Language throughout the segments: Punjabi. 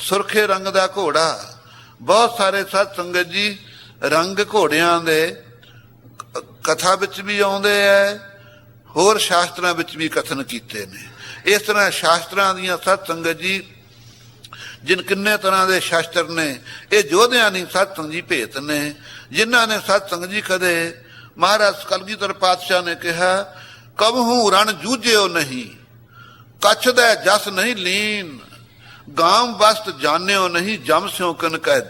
ਸੁਰਖੇ ਰੰਗ ਦਾ ਘੋੜਾ। ਬਹੁਤ ਸਾਰੇ ਸਤ ਸੰਗਤ ਜੀ ਰੰਗ ਘੋੜਿਆਂ ਦੇ ਕਥਾ ਵਿੱਚ ਵੀ ਆਉਂਦੇ ਐ, ਹੋਰ ਸ਼ਾਸਤਰਾਂ ਵਿੱਚ ਵੀ ਕਥਨ ਕੀਤੇ ਨੇ। ਇਸ ਤਰ੍ਹਾਂ ਸ਼ਾਸਤਰਾਂ ਦੀਆਂ ਸਤ ਸੰਗਤ ਜੀ, ਜਿਨ ਕਿੰਨੇ ਤਰ੍ਹਾਂ ਦੇ ਸ਼ਾਸਤਰ ਨੇ, ਇਹ ਯੋਧਿਆਂ ਨਹੀਂ ਸਤਸੰਗ ਜੀ ਭੇਤ ਨੇ। ਜਿਨ੍ਹਾਂ ਨੇ ਸਤਸੰਗ ਜੀ ਕਦੇ ਮਹਾਰਾਜ ਕਲਗੀਧਰ ਪਾਤਸ਼ਾਹ ਨੇ ਕਿਹਾ ਕਬਹੂ ਰਣ ਜੂਝਿਓ ਨਹੀਂ, ਕੱਛ ਦਾ ਜਸ ਨਹੀਂ ਲੀਨ ਗਾਮ ਵਸਤ ਜਾਣਿਓ ਨਹੀਂ, ਜਮ ਸਿਓ ਕਨ ਕਹਿ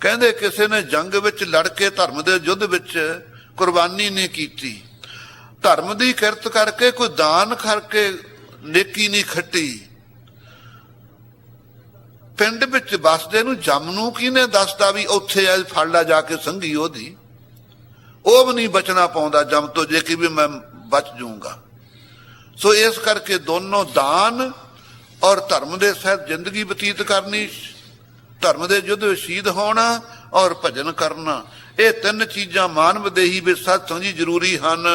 ਕਹਿੰਦੇ ਕਿਸੇ ਨੇ ਜੰਗ ਵਿੱਚ ਲੜ ਕੇ ਧਰਮ ਦੇ ਯੁੱਧ ਵਿੱਚ ਕੁਰਬਾਨੀ ਨਹੀਂ ਕੀਤੀ। ਧਰਮ ਦੀ ਕਿਰਤ ਕਰਕੇ ਕੋਈ ਦਾਨ ਕਰਕੇ ਨੇਕੀ ਨਹੀਂ ਖੱਟੀ। ਪਿੰਡ ਵਿੱਚ ਵਸਦੇ ਨੂੰ ਜਮ ਨੂੰ ਕਿਹਨੇ ਦੱਸਦਾ ਵੀ ਉੱਥੇ ਆ ਫੜ ਲਾ ਜਾ ਕੇ ਸੰਗੀ ਉਹਦੀ? ਉਹ ਵੀ ਨਹੀਂ ਬਚਣਾ ਪਾਉਂਦਾ ਜੰਮ ਤੋਂ, ਜੇ ਕਿ ਵੀ ਮੈਂ ਬਚ ਜਾਊਂਗਾ ਸੋ ਇਸ ਕਰਕੇ ਦੋਨੋਂ ਦਾਨ ਔਰ ਧਰਮ ਦੇ ਸਹਿਤ ਜ਼ਿੰਦਗੀ ਬਤੀਤ ਕਰਨੀ ਧਰਮ ਦੇ ਯੁੱਧ ਵਿੱਚ ਸ਼ਹੀਦ ਹੋਣਾ ਔਰ ਭਜਨ ਕਰਨਾ ਇਹ ਤਿੰਨ ਚੀਜ਼ਾਂ ਮਾਨਵ ਦੇਹੀ ਵਿੱਚ ਸਤਸੰਗ ਜੀ ਜ਼ਰੂਰੀ ਹਨ।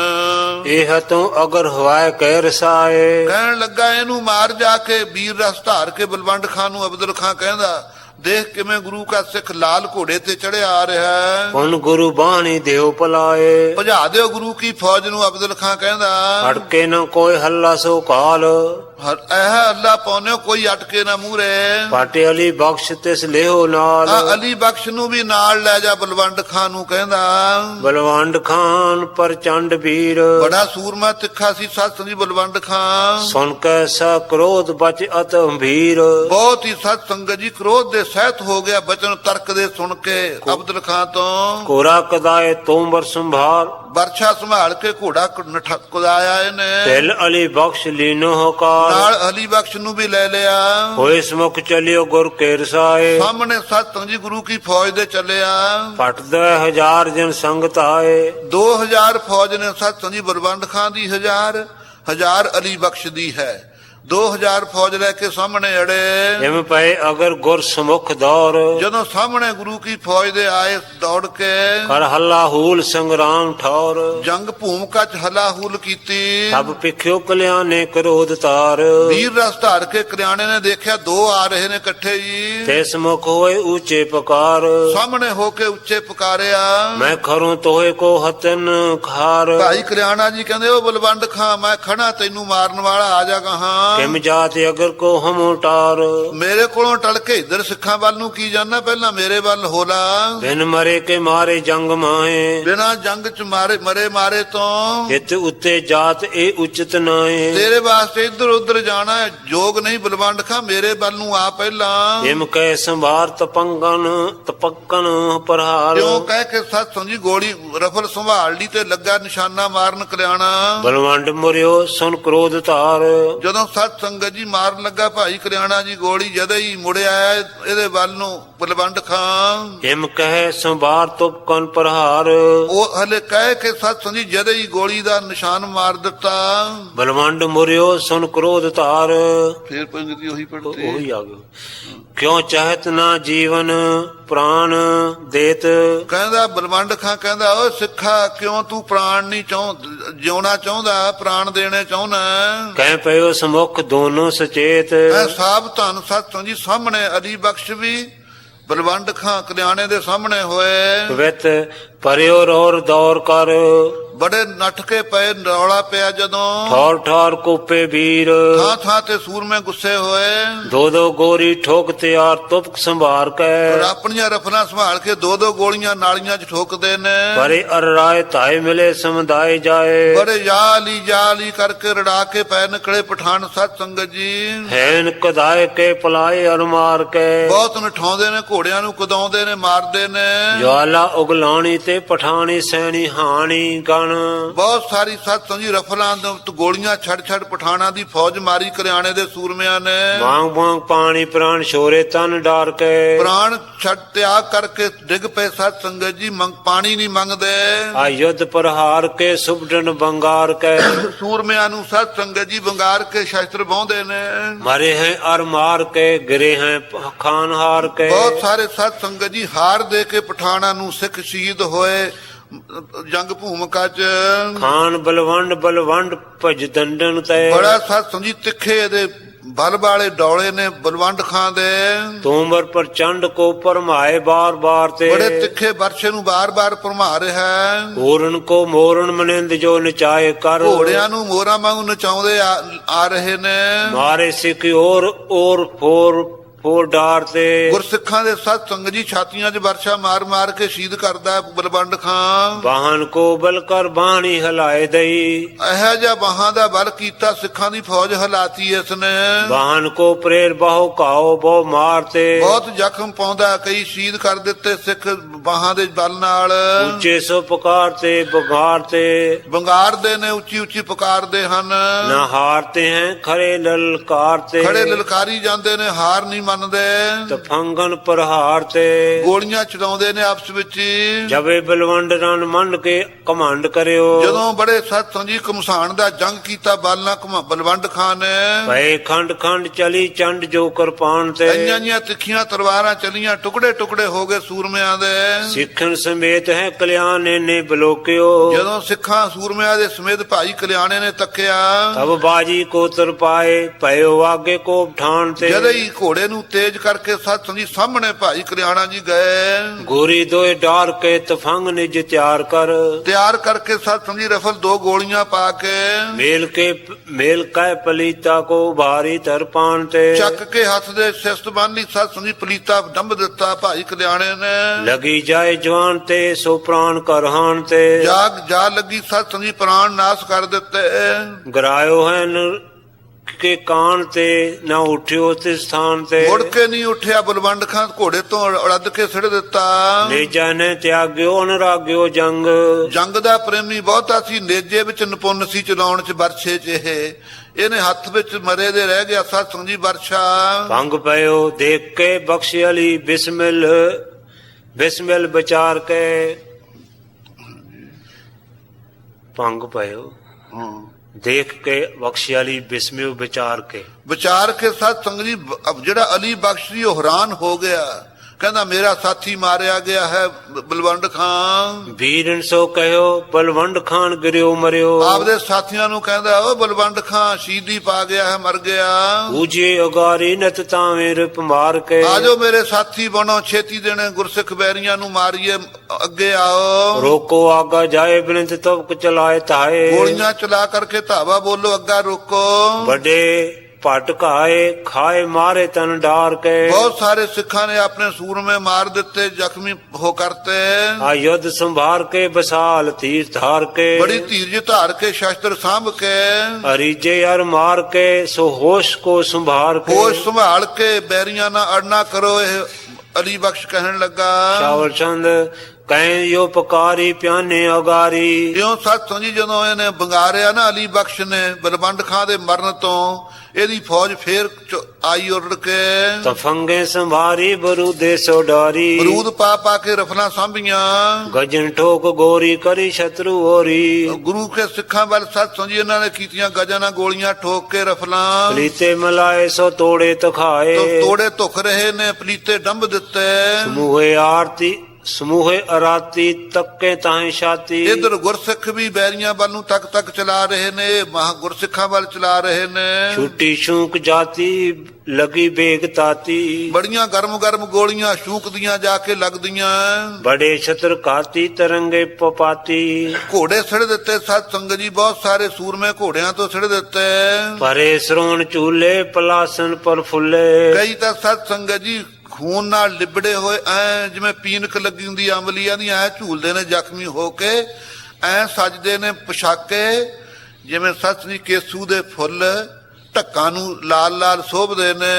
ਇਹ ਤੂੰ ਅਗਰ ਹਵਾਏ ਕਹਿ ਰਸਾਏ ਕਹਿਣ ਲੱਗਾ ਇਹਨੂੰ ਮਾਰ ਜਾ ਕੇ ਵੀਰ ਰਸ ਧਾਰ ਕੇ ਬਲਵੰਡ ਖਾਨ ਨੂੰ ਅਬਦੁਲ ਖਾਨ ਕਹਿੰਦਾ ਦੇਖ ਕਿਵੇਂ ਗੁਰੂ ਕਾ ਸਿੱਖ ਲਾਲ ਘੋੜੇ ਤੇ ਚੜਿਆ ਆ ਰਿਹਾ ਹੈ। ਹੁਣ ਗੁਰੂ ਬਾਣੀ ਦੇਉ ਪਲਾਏ ਭਜਾ ਦਿਓ ਗੁਰੂ ਕੀ ਫੌਜ ਨੂੰ ਅਬਦੁਲ ਖਾਨ ਕਹਿੰਦਾ। ਅੜਕੇ ਨ ਕੋਈ ਹੱਲਾ ਸੋ ਕਾਲ। ਹਰ- ਇਹ ਅੱਲਾ ਪਾਉਨੇ ਕੋਈ ਅਟਕੇ ਨਾ ਮੂਰੇ ਪਾਟੇ ਅਲੀ ਬਖਸ਼ ਤਿਸ ਲਿਓ ਨਾਲ। ਆ ਅਲੀ ਬਖਸ਼ ਨੂੰ ਵੀ ਨਾਲ ਲੈ ਜਾ ਬਲਵੰਡ ਖਾਨ ਨੂੰ ਕਹਿੰਦਾ। ਬਲਵੰਡ ਖਾਨ ਪ੍ਰਚੰਡ ਵੀਰ। ਬੜਾ ਸੂਰਮਾ ਤਿੱਖਾ ਸੀ ਸਤ ਸੰਜੀ ਬਲਵੰਡ ਖਾਨ। ਸੁਨ ਕੈ ਸਾ ਕ੍ਰੋਧ ਬਚ ਅਤ ਭੀਰ ਬਹੁਤ ਹੀ ਸਤ ਸੰਗਤ ਜੀ ਕ੍ਰੋਧ ਦੇ ਸਹਿਤ ਹੋ ਗਿਆ ਬਚਨ ਤਰਕ ਦੇ ਸੁਣ ਕੇ। ਅਬਦੁਲ ਖਾਨ ਤੋਂ। ਕੋਰਾ ਕਦਾਏ ਤੋਂਬਰ ਸੰਭਾਰ ਵਰਛਾ ਸੰਭਾਲ ਕੇ ਘੋੜਾ ਕੁਦਾਇਆ ਇਹਨੇ। ਤਿਲ ਅਲੀ ਬਖਸ਼ ਲੀਨੋ ਹਕਾਰ ਨਾਲ ਅਲੀ ਬਖਸ਼ ਨੂੰ ਵੀ ਲੈ ਲਿਆ। ਹੋਏ ਸਮੁਖ ਚਲਿਓ ਗੁਰ ਕੇ ਰਸਾਏ ਸਾਹਮਣੇ ਸਤਸੰਗ ਜੀ ਗੁਰੂ ਕੀ ਫੌਜ ਦੇ ਚੱਲਿਆ। ਫਟਦਾ ਹਜ਼ਾਰ ਜਨ ਸੰਗਤ ਆਏ। 2000 ਫੌਜ ਨੇ ਸਤਸੰਗ ਜੀ ਬਲਵੰਡ ਖਾਨ ਦੀ ਹਜ਼ਾਰ। ਹਜ਼ਾਰ ਅਲੀ ਬਖਸ਼ ਦੀ ਹੈ। 2000 ਫੌਜ ਲੈ ਕੇ ਸਾਹਮਣੇ ਅੜੇ। ਇਮ ਪਏ ਅਗਰ ਗੁਰ ਸਮੁਖ ਦੌਰ ਜਦੋਂ ਸਾਹਮਣੇ ਗੁਰੂ ਕੀ ਫੌਜ ਦੇ ਆਏ ਦੌੜ ਕੇ ਕਰ ਹੱਲਾ ਹੂਲ ਸੰਗਰਾਮ ਠੌਰ ਜੰਗ ਭੂਮਿਕਾ ਚ ਹਲਾਹੂਲ ਕੀਤੀ। ਸਭ ਪਿਖਿਓ ਕਲਿਆਣੇ ਕਰੋਧ ਤਾਰ। ਵੀਰ ਰਸ ਧਾਰ ਕੇ ਕਰਿਆਣੇ ਨੇ ਦੇਖਿਆ ਦੋ ਆ ਰਹੇ ਨੇ ਇਕੱਠੇ ਜੀ ਤੇ ਸਮੁਖ ਹੋਏ ਊਚੇ ਪਕਾਰ। ਸਾਹਮਣੇ ਹੋ ਕੇ ਉੱਚੇ ਪੁਕਾਰਿਆ। ਮੈਂ ਖਰੂੰ ਤੋਏ ਕੋ ਹਤਨ ਖਾਰ। ਭਾਈ ਕਰਿਆਣਾ ਜੀ ਕਹਿੰਦੇ ਉਹ ਬਲਵੰਡ ਖਾਂ ਮੈਂ ਖੜਾ ਤੈਨੂੰ ਮਾਰਨ ਵਾਲਾ ਆ ਜਾ ਕਹਾਂ ਕਿਮ ਜਾਤ ਅਗਰ ਕੋ ਹਮ ਉਟਾਰ ਮੇਰੇ ਕੋਲੋਂ ਟਲ ਕੇ ਇਧਰ ਸਿੱਖਾਂ ਵੱਲ ਨੂੰ ਕੀ ਜਾਣਾ ਪਹਿਲਾਂ ਮੇਰੇ ਵੱਲ ਹੋਲਾ ਬਿਨ ਮਰੇ ਕੇ ਮਾਰੇ ਜੰਗ ਮਾਹੇ। ਬਿਨਾ ਜੰਗ ਚ ਮਾਰੇ ਮਰੇ ਮਾਰੇ ਤੋਂ। ਹਿਤ ਉੱਤੇ ਜਾਤ ਇਹ ਉਚਿਤ ਨਾਏ ਤੇਰੇ ਵਾਸਤੇ ਇੱਧਰ ਉੱਧਰ ਜਾਣਾ ਜੋਗ ਨਹੀਂ ਬਲਵੰਡ ਖਾਂ ਮੇਰੇ ਵੱਲ ਨੂੰ ਆ ਪਹਿਲਾਂ। ਇਮ ਕੈ ਸੰਭਾਰ ਤਪੰਗਨ ਤਪੱਕਨ ਪ੍ਰਹਾਰ। ਕਿਉਂ ਕਹਿ ਕੇ ਸਤ ਸੰਜੀ ਗੋਲੀ ਰਫਲ ਸੰਭਾਲ ਲਈ ਤੇ ਲੱਗਾ ਨਿਸ਼ਾਨਾ ਮਾਰਨ ਕਲਿਆਣਾ? ਬਲਵੰਡ ਮੁਰਿਓ ਸੁਨ ਕ੍ਰੋਧ ਧਾਰ। ਜਦੋਂ ਸਤ ਸੰਗਤ ਜੀ ਮਾਰਨ ਲੱਗਾ ਭਾਈ ਕਲਿਆਣਾ ਜੀ ਗੋਲੀ ਜਦੇ ਹੀ ਮੁੜਿਆ ਇਹਦੇ ਵੱਲ ਨੂੰ ਬਲਵੰਡ ਖਾਂ ਇਮ ਕਹਿ ਸੰਭਾਰ ਤੁਪਕਨ ਪ੍ਰਹਾਰ। ਉਹ ਹਲੇ ਕਹਿ ਕੇ ਸਤ ਸੰਜੀ ਜਦੇ ਹੀ ਗੋਲੀ ਦਾ ਨਿਸ਼ਾਨ ਮਾਰ ਦਿੱਤਾ। ਬਲਵੰਡ ਮੁਰਿਓ ਸੁਨ ਕ੍ਰੋਧ ਧਾਰ। ਫੇਰ ਪੰਗਤੀ ਉਹੀ ਪੜਤੀ ਉਹੀ ਆ ਗਿਆ ਕਿਉ ਚਾਹਤ ਨਾ ਜੀਵਨ ਪ੍ਰਾਣ ਦੇਤ? ਕਹਿੰਦਾ ਬਲਵੰਡ ਖਾਂ ਕਹਿੰਦਾ ਓ ਸਿੱਖਾ ਕਿਉਂ ਤੂੰ ਪ੍ਰਾਣ ਨਹੀਂ ਚਾਹ ਜਿਉਣਾ ਚਾਹੁੰਦਾ ਪ੍ਰਾਣ ਦੇਣੇ ਚਾਹੁੰਦਾ ਕਹਿ ਪਇਓ ਸਮੁਖ ਦੋਨੋਂ ਸਚੇਤ। ਐ ਸਾਬ ਧਨ ਸਤ ਸੰਜੀ ਸਾਹਮਣੇ ਅਲੀ ਬਖਸ਼ ਵੀ ਬਲਵੰਡ ਖਾਂ ਕਲਿਆਣੇ ਦੇ ਸਾਹਮਣੇ ਹੋਏ। ਵਿਤ ਪਰਿਓ ਰੋਰ ਦੌਰ ਕਰ। ਬੜੇ ਨੱਠ ਕੇ ਪਏ ਰੌਲਾ ਪਿਆ ਜਦੋਂ। ਠੌਰ ਠੌਰ ਕੋਪੇ ਵੀਰ। ਥਾਂ ਥਾਂ ਤੇ ਸੂਰਮੇ ਗੁੱਸੇ ਹੋਏ। ਦੋ ਦੋ ਗੋਰੀ ਠੋਕ ਤਿਆਰ ਤੁਪਕ ਸੰਭਾਰ ਕੈ। ਆਪਣੀਆਂ ਰਫਲਾਂ ਸੰਭਾਲ ਕੇ ਦੋ ਦੋ ਗੋਲੀਆਂ ਨਾਲੀਆਂ 'ਚ ਠੋਕਦੇ ਨੇ। ਪਰੇ ਅਰ ਰਾਏ ਧਾਏ ਮਿਲੇ ਸਮਦਾਏ ਜਾਏ। ਬੜੇ ਜਾਲੀ ਜਾਲੀ ਕਰਕੇ ਰੜਾ ਕੇ ਪੈ ਨਿਕਲੇ ਪਠਾਨ ਸਤ ਸੰਗਤ ਜੀ। ਹੈਨ ਕਦਾਏ ਕੇ ਪਲਾਏ ਅਰ ਮਾਰ ਕੇ। ਬਹੁਤ ਨਠਾਉਂਦੇ ਨੇ ਘੋੜਿਆਂ ਨੂੰ ਕੁਦਾਉਂਦੇ ਨੇ ਮਾਰਦੇ ਨੇ। ਜਵਾਲਾ ਉਗਲਾਣੀ ਤੇ ਪਠਾਣੀ ਸੈਣੀ ਹਾਣੀ ਗਣ। ਬਹੁਤ ਸਾਰੀ ਸਤ ਸੰਜੀ ਰਫਲਾਂ ਦੇ ਉੱਤੇ ਗੋਲੀਆਂ ਛੱਡ ਛੱਡ ਪਠਾਨਾਂ ਦੀ ਫੌਜ ਮਾਰੀ ਕਰਿਆਣੇ ਦੇ ਸੂਰਮਿਆਂ ਨੇ। ਵਾਂਗ ਵਾਂਗ ਪਾਣੀ ਪ੍ਰਾਣ ਛੋਰੇ ਤਨ ਡਾਰ ਕੇ। ਪ੍ਰਾਣ ਛੱਡ ਤਿਆਗ ਕਰਕੇ ਡਿੱਗ ਪਏ ਸਤ ਸੰਗਤ ਜੀ ਮੰਗ ਪਾਣੀ ਨਹੀਂ ਮੰਗਦੇ। ਆ ਯੁੱਧ ਪ੍ਰਹਾਰ ਕੇ ਸੁਬਡਨ ਬੰਗਾਰ ਕੇ। ਸੂਰਮਿਆਂ ਨੂੰ ਸਤ ਸੰਗਤ ਜੀ ਬੰਗਾਰ ਕੇ ਸ਼ਸਤਰ ਬਾਉਂਦੇ ਨੇ। ਮਰੇ ਹੈ ਅਰ ਮਾਰ ਕੇ ਗਿਰੇ ਹੈ ਖਾਨ ਹਾਰ ਕੇ। ਬਹੁਤ ਸਾਰੇ ਸਤ ਸੰਗਤ ਜੀ ਹਾਰ ਦੇ ਕੇ ਪਠਾਨਾਂ ਨੂੰ ਸਿੱਖ ਸ਼ਹੀਦ ਹੋਏ ਜੰਗ ਭੂਮਿਕਾ ਚ ਖਾਨ ਬਲਵੰਡ ਬਲਵੰਡ ਭਜ ਦੰਡਨ ਤੈ। ਬੜਾ ਸਤ ਸੰਜੀ ਤਿੱਖੇ ਇਹਦੇ ਬਲ ਵਾਲੇ ਡੌਲੇ ਨੇ ਬਲਵੰਡ ਖਾਂ ਦੇ। ਤੂਮਰ ਪ੍ਰਚੰਡ ਕੋ ਪਰਮਾਏ ਬਾਰ ਬਾਰ ਤੇ। ਬੜੇ ਤਿੱਖੇ ਵਰਸ਼ੇ ਨੂੰ ਬਾਰ-ਬਾਰ ਭਰਮਾ ਰਿਹਾ ਹੈ। ਪੂਰਨ ਕੋ ਮੋਰਨ ਮਨਿੰਦ ਜੋ ਨਚਾਏ ਕਰ। ਘੋੜਿਆਂ ਨੂੰ ਮੋਰਾਂ ਵਾਂਗੂ ਨਚਾਉਂਦੇ ਆ ਆ ਰਹੇ ਨੇ। ਮਾਰੇ ਸਿੱਖ ਔਰ ਔਰ ਫੋਰ ਫੋਰ ਡਾਰ ਤੇ ਗੁਰਸਿੱਖਾਂ ਦੇ ਸਤ ਸੰਗ ਜੀ ਛਾਤੀਆਂ 'ਚ ਵਰਸ਼ਾ ਮਾਰ-ਮਾਰ ਕੇ ਸ਼ਹੀਦ ਕਰਦਾ ਹੈ ਬਲਵੰਡ ਖਾਂ ਵਾਹਨ ਕੋ ਬਲ ਕਰ ਬਾਣੀ ਹਲਾਏ ਦਈ। ਇਹੋ ਜਿਹਾ ਬਾਹਾਂ ਦਾ ਬਲ ਕੀਤਾ ਸਿੱਖਾਂ ਦੀ ਫੌਜ ਹਲਾਤੀ ਇਸ ਨੇ ਵਾਹਨ ਕੋ ਪ੍ਰੇਰ ਬਾਹੋ ਕਾਓ ਬਹੁ ਮਾਰ ਤੇ। ਬਹੁਤ ਜ਼ਖਮ ਪਾਉਂਦਾ ਕਈ ਸ਼ਹੀਦ ਕਰ ਦਿੱਤੇ ਸਿੱਖ ਬਾਹਾਂ ਦੇ ਬਲ ਨਾਲ। ਉੱਚੇ ਸੋ ਪੁਕਾਰ ਤੇ ਬਗਾਰ ਤੇ। ਬੰਗਾਰਦੇ ਨੇ ਉੱਚੀ ਉੱਚੀ ਪੁਕਾਰਦੇ ਹਨ। ਨਾ ਹਾਰਤੇ ਹੈ ਖਰੇ ਲਲਕਾਰ ਤੇ। ਖੜੇ ਲਲਕਾਰੀ ਜਾਂਦੇ ਨੇ ਹਾਰ ਨਹੀਂ ਮੰਨਦੇ ਤਫੰਗਨ ਪ੍ਰਹਾਰ ਤੇ ਗੋਲੀਆਂ ਚਲਾਉਂਦੇ ਨੇ ਆਪਸ ਵਿੱਚ। ਜਬੇ ਬਲਵੰਡ ਰਨ ਮੰਡ ਕੇ ਕਮਾਂਡ ਕਰਿਓ। ਜਦੋਂ ਬੜੇ ਸਤ ਸੰਜੀ ਕਮਸਾਨ ਦਾ ਜੰਗ ਕੀਤਾ ਬਾਲਨਾ ਕਮਾ ਬਲਵੰਡ ਖਾਨ ਨੇ। ਭਏ ਖੰਡ ਖੰਡ ਚਲੀ ਚੰਡ ਜੋ ਕਿਰਪਾਨ ਤੇ। ਇੰਨੀਆਂ ਤਿੱਖੀਆਂ ਤਲਵਾਰਾਂ ਚਲੀਆਂ ਟੁਕੜੇ ਟੁਕੜੇ ਹੋ ਗਏ ਸੂਰਮਿਆਂ ਦੇ। ਸਿੱਖਣ ਸਮੇਤ ਹੈ ਕਲਿਆਣ ਨੇ ਬਲੋਕਿਓ। ਜਦੋਂ ਸਿੱਖਾਂ ਸੂਰਮਿਆਂ ਦੇ ਸਮੇਤ ਭਾਈ ਕਲਿਆਣੇ ਨੇ ਤੱਕਿਆ। ਤਬ ਬਾਜੀ ਕੋ ਤਰ ਪਾਏ ਭਇਓ ਆਗੇ ਕੋ ਠਾਣ ਤੇ। ਜਦ ਹੀ ਘੋੜੇ ਨੂੰ ਤੇਜ਼ ਕਰਕੇ ਸਤ ਸੰਜੀ ਸਾਹਮਣੇ ਭਾਈ ਕਲਿਆਣਾ ਜੀ ਗਏ। ਗੋਰੀ ਦੋਏ ਡਾਰ ਕੇ ਤਫੰਗ ਨਿਜ ਤਿਆਰ ਕਰ। ਤਿਆਰ ਕਰਕੇ ਸਤ ਸੰਜੀ ਰਫਲ ਦੋ ਗੋਲੀਆਂ ਪਾ ਕੇ। ਮੇਲ ਕੇ ਮੇਲ ਕੈ ਪਲੀਤਾ ਕੋ ਭਾਰੀ ਤਰਪਾਨ ਤੇ। ਚੱਕ ਕੇ ਹੱਥ ਦੇ ਸਿਸਤ ਬੰਨ੍ਹੀ ਸਤ ਸੰਜੀ ਪਲੀਤਾ ਡੰਬ ਦਿੱਤਾ ਭਾਈ ਕਲਿਆਣੇ ਨੇ। ਲਗੀ ਜਾਏ ਜਵਾਨ ਤੇ ਸੋ ਪ੍ਰਾਨ ਕਰਹਾਨ ਤੇ। ਜਾਗ ਜਾ ਲੱਗੀ ਸਤ ਸੰਜੀ ਪ੍ਰਾਣ ਨਾਸ ਕਰ ਦਿੱਤੇ। ਗਰਾਇਓ ਹੈ ਨ ਕੇ ਕਾਨ ਤੇ ਨਾ ਉਠਿਓ ਤੇ ਸਥਾਨ ਤੇ। ਮੁੜ ਕੇ ਨਹੀਂ ਉੱਠਿਆ ਬਲਵੰਡ ਖਾਂ ਘੋੜੇ ਤੋਂ ਉੜਦ ਕੇ ਸਿੜ ਦਿੱਤਾ। ਲੈ ਜਾਣੇ ਤਿਆਗਿਓ ਅਨਰਾਗਿਓ ਜੰਗ। ਜੰਗ ਦਾ ਪ੍ਰੇਮੀ ਬਹੁਤਾ ਸੀ ਨੇਜੇ ਵਿੱਚ ਨਿਪੁੰਨ ਸੀ ਚਲਾਉਣ ਚ ਵਰਛੇ ਚ ਇਹ। ਇਹਨੇ ਹੱਥ ਵਿੱਚ ਮਰੇ ਦੇ ਰਹਿ ਗਿਆ ਸਤ ਸੰਜੀ ਵਰਸ਼ਾ ਭੰਗ ਪਇਓ ਦੇਖ ਕੇ ਬਖਸ਼ ਅਲੀ ਬਿਸਮਿਲ। ਬਿਸਮਿਲ ਵਿਚਾਰ ਕੇ। ਭੰਗ ਪਇਓ। ਹਾਂ। ਦੇਖ ਕੇ ਬਖਸ਼ਿਆਲੀ ਅਲੀ ਵਿਚਾਰ ਕੇ। ਵਿਚਾਰ ਕੇ ਸਾਥ ਸੰਗਰੀ ਜਿਹੜਾ ਅਲੀ ਬਖਸ਼ੀ ਉਹ ਹੈਰਾਨ ਹੋ ਗਿਆ। ਕਹਿੰਦਾ ਮੇਰਾ ਸਾਥੀ ਮਾਰਿਆ ਗਿਆ ਹੈ ਬਲਵੰਡ ਖਾਂ ਵੀਰਨ ਸੋ ਕਹਿਓ ਬਲਵੰਡ ਖਾਨ ਗਿਰਿਓ ਮਰਿਓ। ਆਪਦੇ ਸਾਥੀਆਂ ਨੂੰ ਕਹਿੰਦਾ ਉਹ ਬਲਵੰਡ ਖਾਂ ਸ਼ਹੀਦੀ ਪਾ ਗਿਆ ਹੈ ਮਰ ਗਿਆ। ਪੂਜੇ ਉਗਾਰੀ ਨਤ ਤਾਵੇਂ ਰਪ ਮਾਰ ਕੇ। ਆਜੋ ਮੇਰੇ ਸਾਥੀ ਬਣੋ ਛੇਤੀ ਦੇਣੇ ਗੁਰਸਿੱਖ ਬੈਰੀਆਂ ਨੂੰ ਮਾਰੀਏ ਅੱਗੇ ਆਓ। ਰੋਕੋ ਆਗਾ ਜਾਏ ਬਿਨਤ ਤਬਕ ਚਲਾਏ ਤਾਏ ਗੋਲੀਆਂ ਚਲਾ ਕਰਕੇ ਧਾਵਾ ਬੋਲੋ ਅੱਗਾ ਰੋਕੋ। ਵੱਡੇ ਭਟਕਾਏ ਖਾਏ ਮਾਰੇ ਤਨ ਡਾਰ ਕੇ। ਬਹੁਤ ਸਾਰੇ ਸਿੱਖਾਂ ਨੇ ਆਪਣੇ ਸੂਰਮੇ ਮਾਰ ਦਿੱਤੇ ਜ਼ਖਮੀ ਹੋ ਕਰਤੇ। ਆ ਯੁੱਧ ਸੰਭਾਰ ਕੇ ਬਸਾਲ ਤੀਰ ਧਾਰ ਕੇ। ਬੜੀ ਧੀਰਜ ਧਾਰ ਕੇ ਸ਼ਸਤਰ ਸਾਂਭ ਕੇ। ਅਰੀਜੇ ਯਰ ਮਾਰ ਕੇ ਸੋ ਹੋਸ਼ ਕੋ ਸੰਭਾਰ ਕੇ। ਹੋਸ਼ ਸੰਭਾਲ ਕੇ ਬੈਰੀਆਂ ਨਾਲ ਅੜਨਾ ਕਰੋ ਇਹ ਅਲੀ ਬਖਸ਼ ਕਹਿਣ ਲੱਗਾ। ਸ਼ਾਵਲ ਚੰਦ ਕਹਿ ਯੋ ਪਕਾਰੀ ਪਿਆਨੇ ਅਗਾਰੀ ਇਉਂ ਸੱਤ ਜੀ ਜਦੋਂ ਇਹਨੇ ਬੰਗਾਰਿਆ ਨਾ ਅਲੀ ਬਖਸ਼ ਨੇ ਬਲਵੰਡ ਖਾਂ ਦੇ ਮਰਨ ਤੋਂ ਇਹਦੀ ਫੌਜ ਫੇਰ ਆਈ ਉਰੜ ਕੇ ਤਫੰਗੇ ਸੰਭਾਰੀ ਬਰੂਦੇ ਸੋ ਡਾਰੀ। ਬਰੂਦ ਪਾ ਪਾ ਕੇ ਰਫਲਾਂ ਸਾਂਭੀਆਂ। ਗਜਨ ਠੋਕ ਗੋਰੀ ਕਰੀ ਸ਼ਤਰੂ ਹੋਰੀ। ਗੁਰੂ ਕੇ ਸਿੱਖਾਂ ਵੱਲ ਸੱਤ ਜੀ ਇਹਨਾਂ ਨੇ ਕੀਤੀਆਂ ਗਜਾਂ ਨਾਲ ਗੋਲੀਆਂ ਠੋਕ ਕੇ ਰਫਲਾਂ। ਪਲੀਤੇ ਮਲਾਏ ਸੋ ਤੋੜੇ ਤਖਾਏ। ਤੋੜੇ ਧੁਖ ਰਹੇ ਨੇ ਪਲੀਤੇ ਡੰਬ ਦਿੱਤੇ। ਸਮੂਹੇ ਆਰਤੀ ਸਮੂਹੇ ਅਰਾਤੀ ਤੱਕੇ ਤਾਹੇ ਛਾਤੀ। ਇਧਰ ਗੁਰਸਿੱਖ ਵੀ ਬੈਰੀਆਂ ਵੱਲ ਨੂੰ ਤੱਕ ਤੱਕ ਚਲਾ ਰਹੇ ਨੇ ਮਹਾ ਗੁਰਸਿੱਖਾਂ ਵੱਲ ਚਲਾ ਰਹੇ ਨੇ। ਛੁੱਟੀ ਸ਼ੂਕ ਜਾਤੀ ਲਗੀ ਬੇਗ ਤਾਤੀ। ਬੜੀਆਂ ਗਰਮ ਗਰਮ ਗੋਲੀਆਂ ਸ਼ੂਕਦੀਆਂ ਜਾ ਕੇ ਲੱਗਦੀਆਂ। ਬੜੇ ਛਤਰ ਕਾਤੀ ਤਰੰਗੇ ਪਪਾਤੀ। ਘੋੜੇ ਸੜ ਦਿੱਤੇ ਸਤ ਸੰਗਤ ਜੀ ਬਹੁਤ ਸਾਰੇ ਸੂਰਮੇ ਘੋੜਿਆਂ ਤੋਂ ਸੜ ਦਿੱਤੇ। ਪਰੇ ਸਰੋਣ ਝੂਲੇ ਪਲਾਸਨ ਪਰ ਫੁੱਲੇ। ਕਈ ਤਾਂ ਸਤ ਸੰਗਤ ਜੀ ਖੂਨ ਨਾਲ ਲਿਬੜੇ ਹੋਏ, ਐ ਜਿਵੇਂ ਪੀਨਕ ਲੱਗੀ ਹੁੰਦੀ ਅੰਬਲੀਆਂ ਦੀ ਐ ਝੂਲਦੇ ਨੇ ਜ਼ਖਮੀ ਹੋ ਕੇ, ਐ ਸਜਦੇ ਨੇ ਪੋਸ਼ਾਕੇ, ਜਿਵੇਂ ਸੱਚ ਦੀ ਕੇਸੂ ਦੇ ਫੁੱਲ ਢੱਕਾਂ ਨੂੰ ਲਾਲ ਲਾਲ ਸੋਭਦੇ ਨੇ।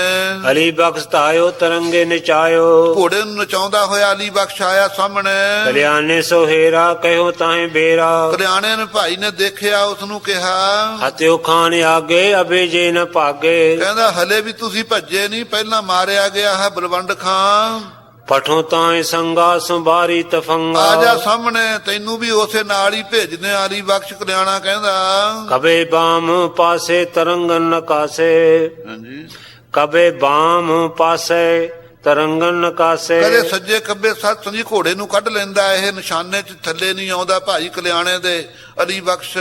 ਅਲੀ ਬਖਸ਼ ਤਾਇਓ ਤਰੰਗੇ ਨਚਾਇਓ। ਘੋੜੇ ਨੂੰ ਨਚਾਉਂਦਾ ਹੋਇਆ ਅਲੀ ਬਖਸ਼ ਆਇਆ ਸਾਹਮਣੇ। ਕਲਿਆਣੇ ਸੋਹੇਰਾ ਕਹਿਓ ਤਾਹੇ ਬੇਰਾ। ਕਲਿਆਣੇ ਨੇ ਭਾਈ ਨੇ ਦੇਖਿਆ ਉਸ ਨੂੰ ਕਿਹਾ ਹਤਿਓ ਖਾਨ ਆਗੇ ਅਬੇ ਜੇ ਨ ਭਾਗੇ। ਕਹਿੰਦਾ ਹਲੇ ਵੀ ਤੁਸੀਂ ਭੱਜੇ ਨਹੀਂ ਪਹਿਲਾਂ ਮਾਰਿਆ ਗਿਆ ਹੈ ਬਲਵੰਡ ਖਾਂ ਪਠੋ ਤਾਏ ਸੰਗਾ ਸੰਭਾਰੀ ਆ ਜਾ ਤਫੰਗਾ ਸਾਹਮਣੇ ਤੈਨੂੰ ਵੀ ਉਸੇ ਨਾਲ ਹੀ ਭੇਜਦੇ ਆ ਅਲੀ ਬਖਸ਼ ਕਲਿਆਣਾ ਕਹਿੰਦਾ। ਕਬੇ ਬਾਮ ਪਾਸੇ ਤਰੰਗਨ ਨਕਾਸੇ। ਹਾਂਜੀ। ਕਬੇ ਬਾਮ ਪਾਸੇ ਤਰੰਗਨ ਨਕਾਸੇ। ਕਦੇ ਸੱਜੇ ਖੱਬੇ ਸੱਤ ਸੰਜੀ ਘੋੜੇ ਨੂੰ ਕੱਢ ਲੈਂਦਾ ਇਹ ਨਿਸ਼ਾਨੇ 'ਚ ਥੱਲੇ ਨਹੀਂ ਆਉਂਦਾ ਭਾਈ ਕਲਿਆਣੇ ਦੇ ਅਲੀ ਬਖਸ਼।